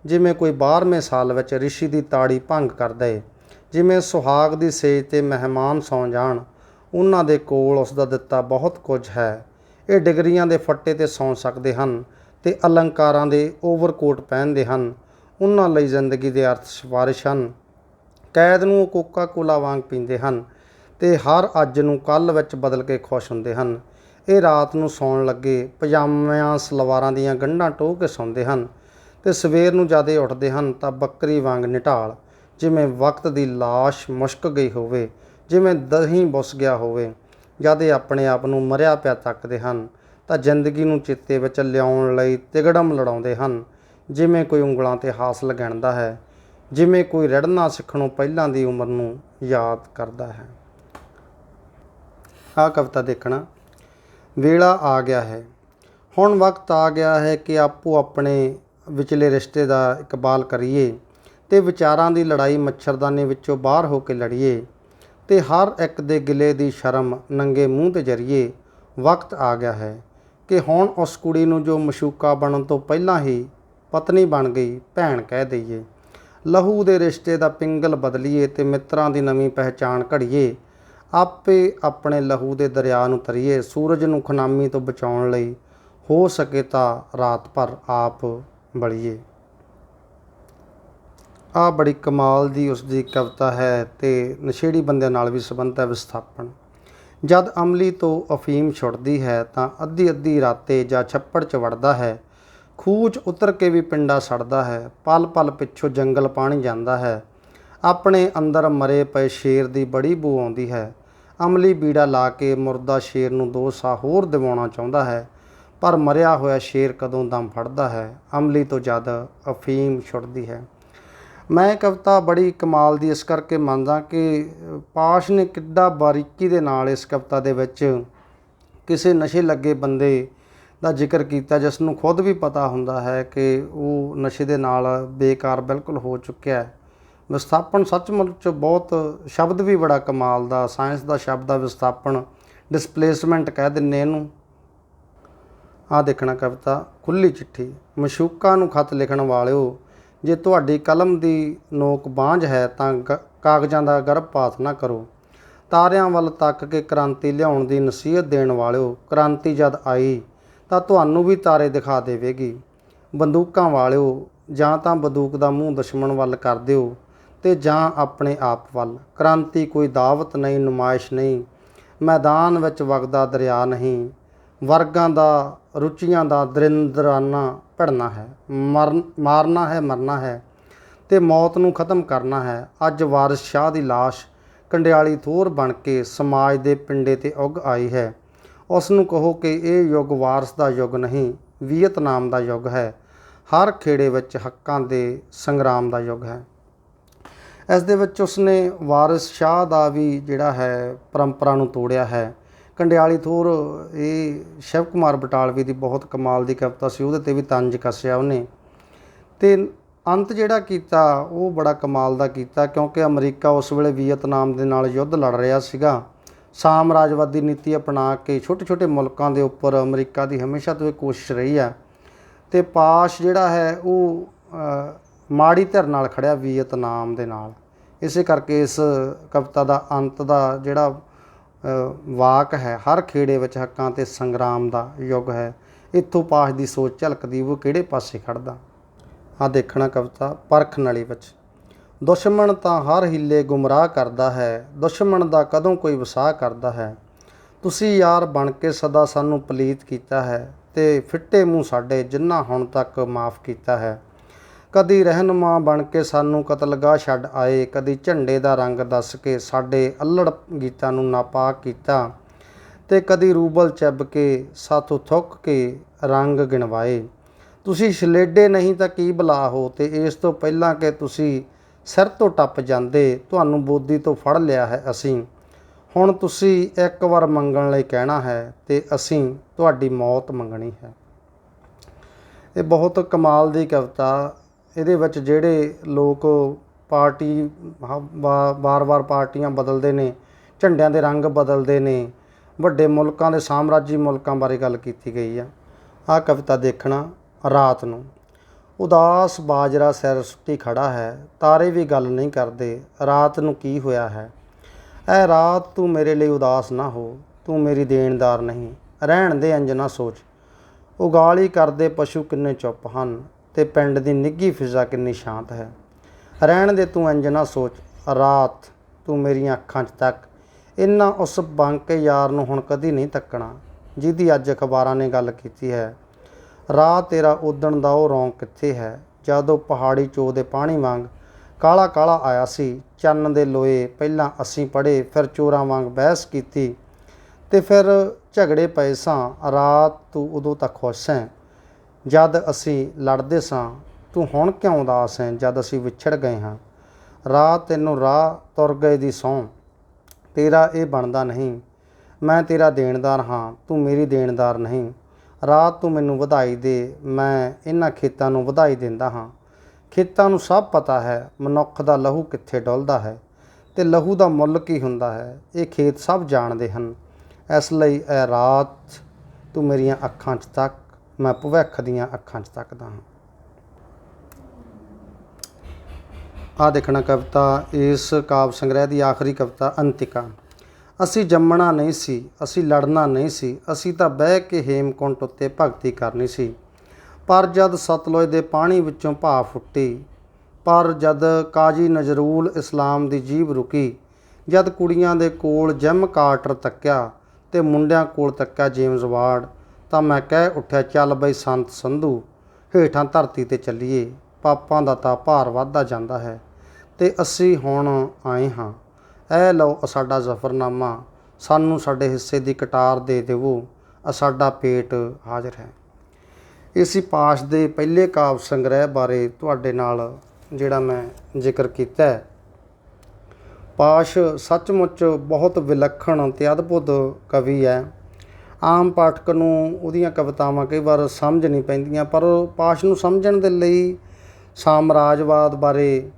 ਜਿਵੇਂ ਕੋਈ 12ਵੇਂ ਸਾਲ ਵਿੱਚ ਰਿਸ਼ੀ ਦੀ ਤਾੜੀ ਭੰਗ ਕਰਦਾ ਏ ਜਿਵੇਂ ਸੁਹਾਗ ਦੀ ਸੇਜ ਤੇ ਮਹਿਮਾਨ ਸੌਂ ਜਾਣ, ਉਹਨਾਂ ਦੇ ਕੋਲ ਉਸ ਦਾ ਦਿੱਤਾ ਬਹੁਤ ਕੁਝ ਹੈ। ਇਹ ਡਿਗਰੀਆਂ ਦੇ ਫੱਟੇ ਤੇ ਸੌਂ ਸਕਦੇ ਹਨ ਤੇ ਅਲੰਕਾਰਾਂ ਦੇ ਓਵਰਕੋਟ ਪਹਿਨਦੇ ਹਨ। ਉਹਨਾਂ ਲਈ ਜ਼ਿੰਦਗੀ ਦੇ ਅਰਥ ਸਿਫਾਰਿਸ਼ ਹਨ। ਕੈਦ ਨੂੰ ਉਹ ਕੋਕਾ ਕੋਲਾ ਵਾਂਗ ਪੀਂਦੇ ਹਨ ਤੇ ਹਰ ਅੱਜ ਨੂੰ ਕੱਲ ਵਿੱਚ ਬਦਲ ਕੇ ਖੁਸ਼ ਹੁੰਦੇ ਹਨ। ਇਹ ਰਾਤ ਨੂੰ ਸੌਣ ਲੱਗੇ, ਪਜਾਮਿਆਂ, ਸਲਵਾਰਾਂ ਦੀਆਂ ਗੰਢਾਂ ਟੋਹ ਕੇ ਸੌਂਦੇ ਹਨ ਤੇ ਸਵੇਰ ਨੂੰ ਜਦ ਇਹ ਉੱਠਦੇ ਹਨ ਤਾਂ ਬੱਕਰੀ ਵਾਂਗ ਨਿਟਾਲ, ਜਿਵੇਂ ਵਕਤ ਦੀ ਲਾਸ਼ ਮੁਸ਼ਕ ਗਈ ਹੋਵੇ, ਜਿਵੇਂ ਦਹੀਂ ਬੁੱਸ ਗਿਆ ਹੋਵੇ। ਜਦ ਇਹ ਆਪਣੇ ਆਪ ਨੂੰ ਮਰਿਆ ਪਿਆ ਤੱਕਦੇ ਹਨ, ਤਾਂ ਜ਼ਿੰਦਗੀ ਨੂੰ ਚਿੱਤੇ ਵਿੱਚ ਲਿਆਉਣ ਲਈ ਤਿਗੜਮ ਲੜਾਉਂਦੇ ਹਨ, ਜਿਵੇਂ ਕੋਈ ਉਂਗਲਾਂ ਤੇ ਹਾਸਲ ਗਿਣਦਾ ਹੈ, ਜਿਵੇਂ ਕੋਈ ਰੜਨਾ ਸਿੱਖਣੋਂ ਪਹਿਲਾਂ ਦੀ ਉਮਰ ਨੂੰ ਯਾਦ ਕਰਦਾ ਹੈ। ਆਹ ਕਵਿਤਾ ਦੇਖਣਾ। ਵੇਲਾ ਆ ਗਿਆ ਹੈ। ਹੁਣ ਵਕਤ ਆ ਗਿਆ ਹੈ ਕਿ ਆਪੋ ਆਪਣੇ ਵਿਚਲੇ ਰਿਸ਼ਤੇ ਦਾ ਇਕਬਾਲ ਕਰੀਏ ਤੇ ਵਿਚਾਰਾਂ ਦੀ ਲੜਾਈ ਮੱਛਰਦਾਨੀ ਵਿੱਚੋਂ ਬਾਹਰ ਹੋ ਕੇ ਲੜੀਏ ਤੇ ਹਰ ਇੱਕ ਦੇ ਗਿਲੇ ਦੀ ਸ਼ਰਮ ਨੰਗੇ ਮੂੰਹ ਤੇ ਜਰੀਏ। ਵਕਤ ਆ ਗਿਆ ਹੈ ਕਿ ਹੁਣ ਉਸ ਕੁੜੀ ਨੂੰ ਜੋ ਮਸ਼ੂਕਾ ਬਣਨ ਤੋਂ ਪਹਿਲਾਂ ਹੀ ਪਤਨੀ ਬਣ ਗਈ, ਭੈਣ ਕਹਿ ਦਈਏ। ਲਹੂ ਦੇ ਰਿਸ਼ਤੇ ਦਾ ਪਿੰਗਲ ਬਦਲੀਏ ਤੇ ਮਿੱਤਰਾਂ ਦੀ ਨਵੀਂ ਪਹਿਚਾਣ ਘੜੀਏ। ਆਪੇ ਆਪਣੇ ਲਹੂ ਦੇ ਦਰਿਆ ਨੂੰ ਤਰੀਏ, ਸੂਰਜ ਨੂੰ ਖਨਾਮੀ ਤੋਂ ਬਚਾਉਣ ਲਈ ਹੋ ਸਕੇ ਤਾਂ ਰਾਤ ਭਰ ਆਪ ਬਲੀਏ। ਆ ਬੜੀ ਕਮਾਲ ਦੀ ਉਸ ਦੀ ਕਵਿਤਾ ਹੈ ਤੇ ਨਸ਼ੇੜੀ ਬੰਦਿਆਂ ਨਾਲ ਵੀ ਸੰਬੰਧ ਹੈ ਵਿਸਥਾਪਨ। ਜਦ ਅਮਲੀ ਤੋਂ ਅਫੀਮ ਛੁੱਟਦੀ ਹੈ ਤਾਂ ਅੱਧੀ ਅੱਧੀ ਰਾਤੇ ਜਾਂ ਛੱਪੜ ਚ ਵੜਦਾ ਹੈ, ਖੂਚ ਉਤਰ ਕੇ ਵੀ ਪਿੰਡਾ ਸੜਦਾ ਹੈ, ਪਲ ਪਲ ਪਿੱਛੋਂ ਜੰਗਲ ਪਾਣੀ ਜਾਂਦਾ ਹੈ ਆਪਣੇ ਅੰਦਰ ਮਰੇ ਪਏ ਸ਼ੇਰ ਦੀ ਬੜੀ ਬੂ ਆਉਂਦੀ ਹੈ। ਅਮਲੀ ਬੀੜਾ ਲਾ ਕੇ ਮੁਰਦਾ ਸ਼ੇਰ ਨੂੰ ਦੋ ਸਾਹ ਹੋਰ ਦਿਵਾਉਣਾ ਚਾਹੁੰਦਾ ਹੈ, ਪਰ ਮਰਿਆ ਹੋਇਆ ਸ਼ੇਰ ਕਦੋਂ ਦਮ ਫੜਦਾ ਹੈ? ਅਮਲੀ ਤੋਂ ਜਦ ਅਫੀਮ ਛੁੱਟਦੀ ਹੈ। ਮੈਂ ਕਵਿਤਾ ਬੜੀ ਕਮਾਲ ਦੀ, ਇਸ ਕਰਕੇ ਮੰਨਦਾ ਕਿ ਪਾਸ਼ ਨੇ ਕਿੱਡਾ ਬਾਰੀਕੀ ਦੇ ਨਾਲ ਇਸ ਕਵਿਤਾ ਦੇ ਵਿੱਚ ਕਿਸੇ ਨਸ਼ੇ ਲੱਗੇ ਬੰਦੇ ਦਾ ਜ਼ਿਕਰ ਕੀਤਾ, ਜਿਸ ਨੂੰ ਖੁਦ ਵੀ ਪਤਾ ਹੁੰਦਾ ਹੈ ਕਿ ਉਹ ਨਸ਼ੇ ਦੇ ਨਾਲ ਬੇਕਾਰ ਬਿਲਕੁਲ ਹੋ ਚੁੱਕਿਆ ਹੈ। ਵਿਸਥਾਪਨ ਸੱਚਮੁੱਚ ਬਹੁਤ ਸ਼ਬਦ ਵੀ ਬੜਾ ਕਮਾਲ ਦਾ, ਸਾਇੰਸ ਦਾ ਸ਼ਬਦ ਆ ਵਿਸਥਾਪਨ ਡਿਸਪਲੇਸਮੈਂਟ ਕਹਿ ਦਿੰਨੇ ਇਹਨੂੰ। ਆ ਦੇਖਣਾ ਕਵਿਤਾ ਖੁੱਲੀ ਚਿੱਠੀ, ਮਸ਼ੂਕਾਂ ਨੂੰ ਖਤ ਲਿਖਣ ਵਾਲਿਓ, ਜੇ ਤੁਹਾਡੀ ਕਲਮ ਦੀ ਨੋਕ ਬਾਂਝ ਹੈ ਤਾਂ ਗ- ਕਾਗਜ਼ਾਂ ਦਾ ਗਰਭਪਾਤ ਨਾ ਕਰੋ। ਤਾਰਿਆਂ ਵੱਲ ਤੱਕ ਕੇ ਕ੍ਰਾਂਤੀ ਲਿਆਉਣ ਦੀ ਨਸੀਹਤ ਦੇਣ ਵਾਲਿਓ, ਕ੍ਰਾਂਤੀ ਜਦ ਆਈ ਤਾਂ ਤੁਹਾਨੂੰ ਵੀ ਤਾਰੇ ਦਿਖਾ ਦੇਵੇਗੀ। ਬੰਦੂਕਾਂ ਵਾਲਿਓ, ਜਾਂ ਤਾਂ ਬੰਦੂਕ ਦਾ ਮੂੰਹ ਦੁਸ਼ਮਣ ਵੱਲ ਕਰ ਦਿਓ। ਤੇ ਜਾਂ ਆਪਣੇ ਆਪ ਵੱਲ। ਕ੍ਰਾਂਤੀ ਕੋਈ ਦਾਵਤ ਨਹੀਂ, ਨੁਮਾਇਸ਼ ਨਹੀਂ। ਮੈਦਾਨ ਵਿੱਚ ਵਗਦਾ ਦਰਿਆ ਨਹੀਂ। ਵਰਗਾਂ ਦਾ, ਰੁਚੀਆਂ ਦਾ ਦਰਿੰਦਰਾਨਾ ਭਿੜਨਾ ਹੈ। ਮਰਨ ਮਾਰਨਾ ਹੈ, ਮਰਨਾ ਹੈ। ਤੇ ਮੌਤ ਨੂੰ ਖਤਮ ਕਰਨਾ ਹੈ। ਅੱਜ ਵਾਰਿਸ ਸ਼ਾਹ ਦੀ ਲਾਸ਼ ਕੰਡਿਆਲੀ ਥੋਰ ਬਣ ਕੇ ਸਮਾਜ ਦੇ ਪਿੰਡੇ ਤੇ ਉੱਗ ਆਈ ਹੈ। ਉਸ ਨੂੰ ਕਹੋ ਕਿ ਇਹ ਯੁੱਗ ਵਾਰਸ ਦਾ ਯੁੱਗ ਨਹੀਂ, ਵੀਅਤਨਾਮ ਦਾ ਯੁੱਗ ਹੈ। ਹਰ ਖੇੜੇ ਵਿੱਚ ਹੱਕਾਂ ਦੇ ਸੰਗਰਾਮ ਦਾ ਯੁੱਗ ਹੈ। ਇਸ ਦੇ ਵਿੱਚ ਉਸਨੇ ਵਾਰਿਸ ਸ਼ਾਹ ਦਾ ਵੀ ਜਿਹੜਾ ਹੈ ਪਰੰਪਰਾ ਨੂੰ ਤੋੜਿਆ ਹੈ। ਕੰਡਿਆਲੀ ਥੋਰ, ਇਹ ਸ਼ਿਵ ਕੁਮਾਰ ਬਟਾਲਵੀ ਦੀ ਬਹੁਤ ਕਮਾਲ ਦੀ ਕਵਿਤਾ ਸੀ, ਉਹਦੇ ਤੇ ਵੀ ਤੰਜ ਕੱਸਿਆ ਉਹਨੇ। ਤੇ ਅੰਤ ਜਿਹੜਾ ਕੀਤਾ, ਉਹ ਬੜਾ ਕਮਾਲ ਦਾ ਕੀਤਾ, ਕਿਉਂਕਿ ਅਮਰੀਕਾ ਉਸ ਵੇਲੇ ਵੀਅਤਨਾਮ ਦੇ ਨਾਲ ਯੁੱਧ ਲੜ ਰਿਹਾ ਸੀਗਾ। ਸਾਮਰਾਜਵਾਦੀ ਨੀਤੀ ਅਪਣਾ ਕੇ ਛੋਟੇ ਛੋਟੇ ਮੁਲਕਾਂ ਦੇ ਉੱਪਰ ਅਮਰੀਕਾ ਦੀ ਹਮੇਸ਼ਾ ਤੋਂ ਇਹ ਕੋਸ਼ਿਸ਼ ਰਹੀ ਆ ਤੇ ਪਾਸ਼ ਜਿਹੜਾ ਹੈ, ਉਹ ਮਾੜੀ ਧਿਰ ਨਾਲ ਖੜਿਆ ਵੀਅਤਨਾਮ ਦੇ ਨਾਲ। ਇਸੇ ਕਰਕੇ ਇਸ ਕਵਿਤਾ ਦਾ ਅੰਤ ਦਾ ਜਿਹੜਾ ਵਾਕ ਹੈ, ਹਰ ਖੇੜੇ ਵਿੱਚ ਹੱਕਾਂ ਤੇ ਸੰਗਰਾਮ ਦਾ ਯੁੱਗ ਹੈ। ਇੱਥੋਂ ਪਾਸ਼ ਦੀ ਸੋਚ ਝਲਕਦੀ, ਉਹ ਕਿਹੜੇ ਪਾਸੇ ਖੜਦਾ? ਆ ਦੇਖਣਾ ਕਵਿਤਾ ਪਰਖ ਨਲੀ ਵਿੱਚ। ਦੁਸ਼ਮਣ ਤਾਂ ਹਰ ਹਿੱਲੇ ਗੁੰਮਰਾਹ ਕਰਦਾ ਹੈ, ਦੁਸ਼ਮਣ ਦਾ ਕਦੋਂ ਕੋਈ ਵਸਾਹ ਕਰਦਾ ਹੈ? ਤੁਸੀਂ ਯਾਰ ਬਣ ਕੇ ਸਦਾ ਸਾਨੂੰ ਪਲੀਤ ਕੀਤਾ ਹੈ ਤੇ ਫਿੱਟੇ ਮੂੰਹ ਸਾਡੇ ਜਿੰਨਾ ਹੁਣ ਤੱਕ ਮਾਫ ਕੀਤਾ ਹੈ। ਕਦੀ ਰਹਿਨੁਮਾ ਬਣ ਕੇ ਸਾਨੂੰ ਕਤਲਗਾਹ ਛੱਡ ਆਏ, ਕਦੀ ਝੰਡੇ ਦਾ ਰੰਗ ਦੱਸ ਕੇ ਸਾਡੇ ਅਲੜ ਗੀਤਾਂ ਨੂੰ ਨਾਪਾਕ ਕੀਤਾ ਤੇ ਕਦੀ ਰੂਬਲ ਚੱਬ ਕੇ ਸਾਥੋਂ ਥੁੱਕ ਕੇ ਰੰਗ ਗਿਣਵਾਏ। ਤੁਸੀਂ ਛਲੇਡੇ ਨਹੀਂ ਤਾਂ ਕੀ ਬਲਾ ਹੋ ਤੇ ਇਸ ਤੋਂ ਪਹਿਲਾਂ ਕਿ ਤੁਸੀਂ ਸਿਰ ਤੋਂ ਟੱਪ ਜਾਂਦੇ, ਤੁਹਾਨੂੰ ਬੋਦੀ ਤੋਂ ਫੜ ਲਿਆ ਹੈ ਅਸੀਂ। ਹੁਣ ਤੁਸੀਂ ਇੱਕ ਵਾਰ ਮੰਗਣ ਲਈ ਕਹਿਣਾ ਹੈ ਤੇ ਅਸੀਂ ਤੁਹਾਡੀ ਮੌਤ ਮੰਗਣੀ ਹੈ। ਇਹ ਬਹੁਤ ਕਮਾਲ ਦੀ ਕਵਿਤਾ ਇਹਦੇ ਵਿੱਚ ਜਿਹੜੇ ਲੋਕ ਪਾਰਟੀ ਵਾਰ-ਵਾਰ ਪਾਰਟੀਆਂ ਬਦਲਦੇ ਨੇ, ਝੰਡਿਆਂ ਦੇ ਰੰਗ ਬਦਲਦੇ ਨੇ, ਵੱਡੇ ਮੁਲਕਾਂ ਦੇ ਸਾਮਰਾਜੀ ਮੁਲਕਾਂ ਬਾਰੇ ਗੱਲ ਕੀਤੀ ਗਈ ਆ। ਆਹ ਕਵਿਤਾ ਦੇਖਣਾ ਰਾਤ ਨੂੰ। ਉਦਾਸ ਬਾਜਰਾ ਸਿਰ ਸੁੱਟੀ ਖੜਾ ਹੈ, ਤਾਰੇ ਵੀ ਗੱਲ ਨਹੀਂ ਕਰਦੇ, ਰਾਤ ਨੂੰ ਕੀ ਹੋਇਆ ਹੈ? ਐ ਰਾਤ ਤੂੰ ਮੇਰੇ ਲਈ ਉਦਾਸ ਨਾ ਹੋ, ਤੂੰ ਮੇਰੀ ਦੇਣਦਾਰ ਨਹੀਂ, ਰਹਿਣ ਦੇ ਇੰਜ ਨਾ ਸੋਚ। ਉਗਾਲੀ ਕਰਦੇ ਪਸ਼ੂ ਕਿੰਨੇ ਚੁੱਪ ਹਨ ਤੇ ਪਿੰਡ ਦੀ ਨਿੱਗੀ ਫਿਜ਼ਾ ਕਿੰਨੀ ਸ਼ਾਂਤ ਹੈ। ਰਹਿਣ ਦੇ ਤੂੰ ਇੰਜ ਨਾ ਸੋਚ, ਰਾਤ ਤੂੰ ਮੇਰੀਆਂ ਅੱਖਾਂ 'ਚ ਤੱਕ। ਇੰਨਾ ਉਸ ਬੰਕੇ ਯਾਰ ਨੂੰ ਹੁਣ ਕਦੀ ਨਹੀਂ ਤੱਕਣਾ, ਜਿਹਦੀ ਅੱਜ ਅਖਬਾਰਾਂ ਨੇ ਗੱਲ ਕੀਤੀ ਹੈ। ਰਾਹ ਤੇਰਾ ਉਦਣ ਦਾ ਉਹ ਰੌਂਕ ਕਿੱਥੇ ਹੈ? ਜਦੋਂ ਪਹਾੜੀ ਚੋ ਦੇ ਪਾਣੀ ਵਾਂਗ ਕਾਲਾ ਕਾਲਾ ਆਇਆ ਸੀ, ਚੰਨ ਦੇ ਲੋਏ ਪਹਿਲਾਂ ਅਸੀਂ ਪੜੇ ਫਿਰ ਚੋਰਾਂ ਵਾਂਗ ਬਹਿਸ ਕੀਤੀ ਤੇ ਫਿਰ ਝਗੜੇ ਪਏ ਸਾਂ। ਰਾਤ ਤੂੰ ਉਦੋਂ ਤੱਕ ਖੁਸ਼ ਹੈ। ਜਦ ਅਸੀਂ ਲੜਦੇ ਸਾਂ, ਤੂੰ ਹੁਣ ਕਿਉਂ ਉਦਾਸ ਹੈ? ਜਦ ਅਸੀਂ ਵਿਛੜ ਗਏ ਹਾਂ ਰਾਤ ਤੈਨੂੰ ਰਾਹ ਤੁਰ ਗਏ ਦੀ ਸੌਂ ਤੇਰਾ ਇਹ ਬਣਦਾ ਨਹੀਂ, ਮੈਂ ਤੇਰਾ ਦੇਣਦਾਰ ਹਾਂ, ਤੂੰ ਮੇਰੀ ਦੇਣਦਾਰ ਨਹੀਂ। ਰਾਤ ਤੂੰ ਮੈਨੂੰ ਵਧਾਈ ਦੇ, ਮੈਂ ਇਹਨਾਂ ਖੇਤਾਂ ਨੂੰ ਵਧਾਈ ਦਿੰਦਾ ਹਾਂ। ਖੇਤਾਂ ਨੂੰ ਸਭ ਪਤਾ ਹੈ, ਮਨੁੱਖ ਦਾ ਲਹੂ ਕਿੱਥੇ ਡੁੱਲਦਾ ਹੈ, ਤੇ ਲਹੂ ਦਾ ਮੁੱਲ ਕੀ ਹੁੰਦਾ ਹੈ, ਇਹ ਖੇਤ ਸਭ ਜਾਣਦੇ ਹਨ। ਇਸ ਲਈ ਇਹ ਰਾਤ ਤੂੰ ਮੇਰੀਆਂ ਅੱਖਾਂ 'ਚ ਤੱਕ ਮੈਂ ਭਵਿੱਖ ਦੀਆਂ ਅੱਖਾਂ 'ਚ ਤੱਕਦਾ ਹਾਂ। ਆ ਦੇਖਣਾ ਕਵਿਤਾ, ਇਸ ਕਾਵ ਸੰਗ੍ਰਹਿ ਦੀ ਆਖਰੀ ਕਵਿਤਾ, ਅੰਤਿਕਾ। ਅਸੀਂ ਜੰਮਣਾ ਨਹੀਂ ਸੀ, ਅਸੀਂ ਲੜਨਾ ਨਹੀਂ ਸੀ, ਅਸੀਂ ਤਾਂ ਬਹਿ ਕੇ ਹੇਮਕੁੰਟ ਉੱਤੇ ਭਗਤੀ ਕਰਨੀ ਸੀ। ਪਰ ਜਦ ਸਤਲੁਜ ਦੇ ਪਾਣੀ ਵਿੱਚੋਂ ਭਾਅ ਫੁੱਟੀ, ਪਰ ਜਦ ਕਾਜੀ ਨਜ਼ਰੂਲ ਇਸਲਾਮ ਦੀ ਜੀਬ ਰੁਕੀ, ਜਦ ਕੁੜੀਆਂ ਦੇ ਕੋਲ ਜਿਮ ਕਾਰਟਰ ਤੱਕਿਆ ਤੇ ਮੁੰਡਿਆਂ ਕੋਲ ਤੱਕਿਆ ਜੇਮਸ ਵਾਰਡ ਤਾਂ ਮੈਂ ਕਹਿ ਉੱਠਿਆ, ਚੱਲ ਬਈ ਸੰਤ ਸੰਧੂ, ਹੇਠਾਂ ਧਰਤੀ ਤੇ ਚੱਲੀਏ। ਪਾਪਾਂ ਦਾ ਤਾਂ ਭਾਰ ਵੱਧਦਾ ਜਾਂਦਾ ਹੈ ਤੇ ਅਸੀਂ ਹੁਣ ਆਏ ਹਾਂ। ਇਹ ਲਓ ਸਾਡਾ ਜ਼ਫਰਨਾਮਾ, ਸਾਨੂੰ ਸਾਡੇ ਹਿੱਸੇ ਦੀ ਕਟਾਰ ਦੇ ਦੇਵੋ ਆ ਸਾਡਾ ਪੇਟ ਹਾਜ਼ਰ ਹੈ। ਇਸੀ ਪਾਸ਼ ਦੇ ਪਹਿਲੇ ਕਾਵ ਸੰਗ੍ਰਹਿ ਬਾਰੇ ਤੁਹਾਡੇ ਨਾਲ ਜਿਹੜਾ ਮੈਂ ਜ਼ਿਕਰ ਕੀਤਾ ਹੈ। ਪਾਸ਼ ਸੱਚਮੁੱਚ ਬਹੁਤ ਵਿਲੱਖਣ ਤੇ ਅਦਭੁਤ ਕਵੀ ਹੈ। ਆਮ ਪਾਠਕ ਨੂੰ ਉਹਦੀਆਂ ਕਵਿਤਾਵਾਂ ਕਈ ਵਾਰ ਸਮਝ ਨਹੀਂ ਪੈਂਦੀਆਂ, ਪਰ ਪਾਸ਼ ਨੂੰ ਸਮਝਣ ਦੇ ਲਈ ਸਾਮਰਾਜਵਾਦ ਬਾਰੇ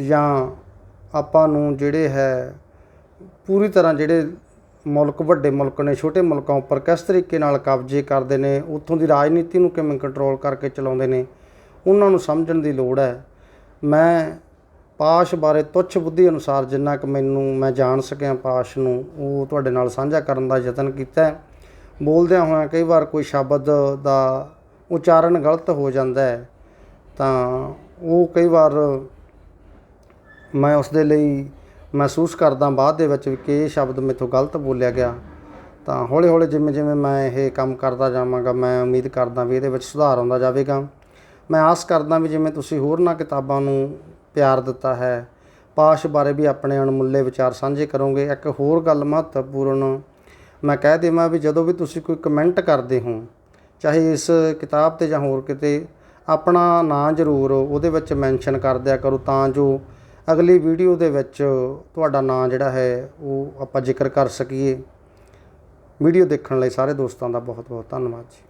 ਜਾਂ ਆਪਾਂ ਨੂੰ ਜਿਹੜੇ ਹੈ, ਪੂਰੀ ਤਰ੍ਹਾਂ ਜਿਹੜੇ ਮੁਲਕ, ਵੱਡੇ ਮੁਲਕ ਨੇ, ਛੋਟੇ ਮੁਲਕਾਂ ਉੱਪਰ ਕਿਸ ਤਰੀਕੇ ਨਾਲ ਕਬਜ਼ੇ ਕਰਦੇ ਨੇ, ਉੱਥੋਂ ਦੀ ਰਾਜਨੀਤੀ ਨੂੰ ਕਿਵੇਂ ਕੰਟਰੋਲ ਕਰਕੇ ਚਲਾਉਂਦੇ ਨੇ, ਉਹਨਾਂ ਨੂੰ ਸਮਝਣ ਦੀ ਲੋੜ ਹੈ। ਮੈਂ ਪਾਸ਼ ਬਾਰੇ ਤੁੱਛ ਬੁੱਧੀ ਅਨੁਸਾਰ ਜਿੰਨਾ ਕੁ ਮੈਨੂੰ, ਮੈਂ ਜਾਣ ਸਕਿਆ ਪਾਸ਼ ਨੂੰ, ਉਹ ਤੁਹਾਡੇ ਨਾਲ ਸਾਂਝਾ ਕਰਨ ਦਾ ਯਤਨ ਕੀਤਾ ਬੋਲਦਿਆਂ ਹੋਇਆਂ ਕਈ ਵਾਰ ਕੋਈ ਸ਼ਬਦ ਦਾ ਉਚਾਰਨ ਗਲਤ ਹੋ ਜਾਂਦਾ ਹੈ, ਤਾਂ ਉਹ ਕਈ ਵਾਰ ਮੈਂ ਉਸ ਦੇ ਲਈ ਮਹਿਸੂਸ ਕਰਦਾ ਬਾਅਦ ਦੇ ਵਿੱਚ ਵੀ ਕਿ ਇਹ ਸ਼ਬਦ ਮੇਥੋਂ ਗਲਤ ਬੋਲਿਆ ਗਿਆ, ਤਾਂ ਹੌਲੀ ਹੌਲੀ ਜਿਵੇਂ ਜਿਵੇਂ ਮੈਂ ਇਹ ਕੰਮ ਕਰਦਾ ਜਾਵਾਂਗਾ, ਮੈਂ ਉਮੀਦ ਕਰਦਾ ਵੀ ਇਹਦੇ ਵਿੱਚ ਸੁਧਾਰ ਆਉਂਦਾ ਜਾਵੇਗਾ। ਮੈਂ ਆਸ ਕਰਦਾ ਵੀ ਜਿਵੇਂ ਤੁਸੀਂ ਹੋਰਨਾਂ ਕਿਤਾਬਾਂ ਨੂੰ ਪਿਆਰ ਦਿੱਤਾ ਹੈ। ਪਾਸ਼ ਬਾਰੇ ਵੀ ਆਪਣੇ ਅਣਮੁੱਲੇ ਵਿਚਾਰ ਸਾਂਝੇ ਕਰੋਗੇ। ਇੱਕ ਹੋਰ ਗੱਲ ਮਹੱਤਵਪੂਰਨ ਮੈਂ ਕਹਿ ਦੇਵਾਂ ਵੀ ਜਦੋਂ ਵੀ ਤੁਸੀਂ ਕੋਈ ਕਮੈਂਟ ਕਰਦੇ ਹੋ, ਚਾਹੇ ਇਸ ਕਿਤਾਬ ਤੇ ਜਾਂ ਹੋਰ ਕਿਤੇ, ਆਪਣਾ ਨਾਂ ਜ਼ਰੂਰ ਉਹਦੇ ਵਿੱਚ ਮੈਂਸ਼ਨ ਕਰ ਦਿਆ ਕਰੋ ਤਾਂ ਜੋ ਅਗਲੀ ਵੀਡੀਓ ਦੇ ਵਿੱਚ ਤੁਹਾਡਾ ਨਾਂ ਜਿਹੜਾ ਹੈ ਉਹ ਆਪਾਂ ਜ਼ਿਕਰ ਕਰ ਸਕੀਏ। ਵੀਡੀਓ ਦੇਖਣ ਲਈ ਸਾਰੇ ਦੋਸਤਾਂ ਦਾ ਬਹੁਤ ਬਹੁਤ ਧੰਨਵਾਦ ਜੀ।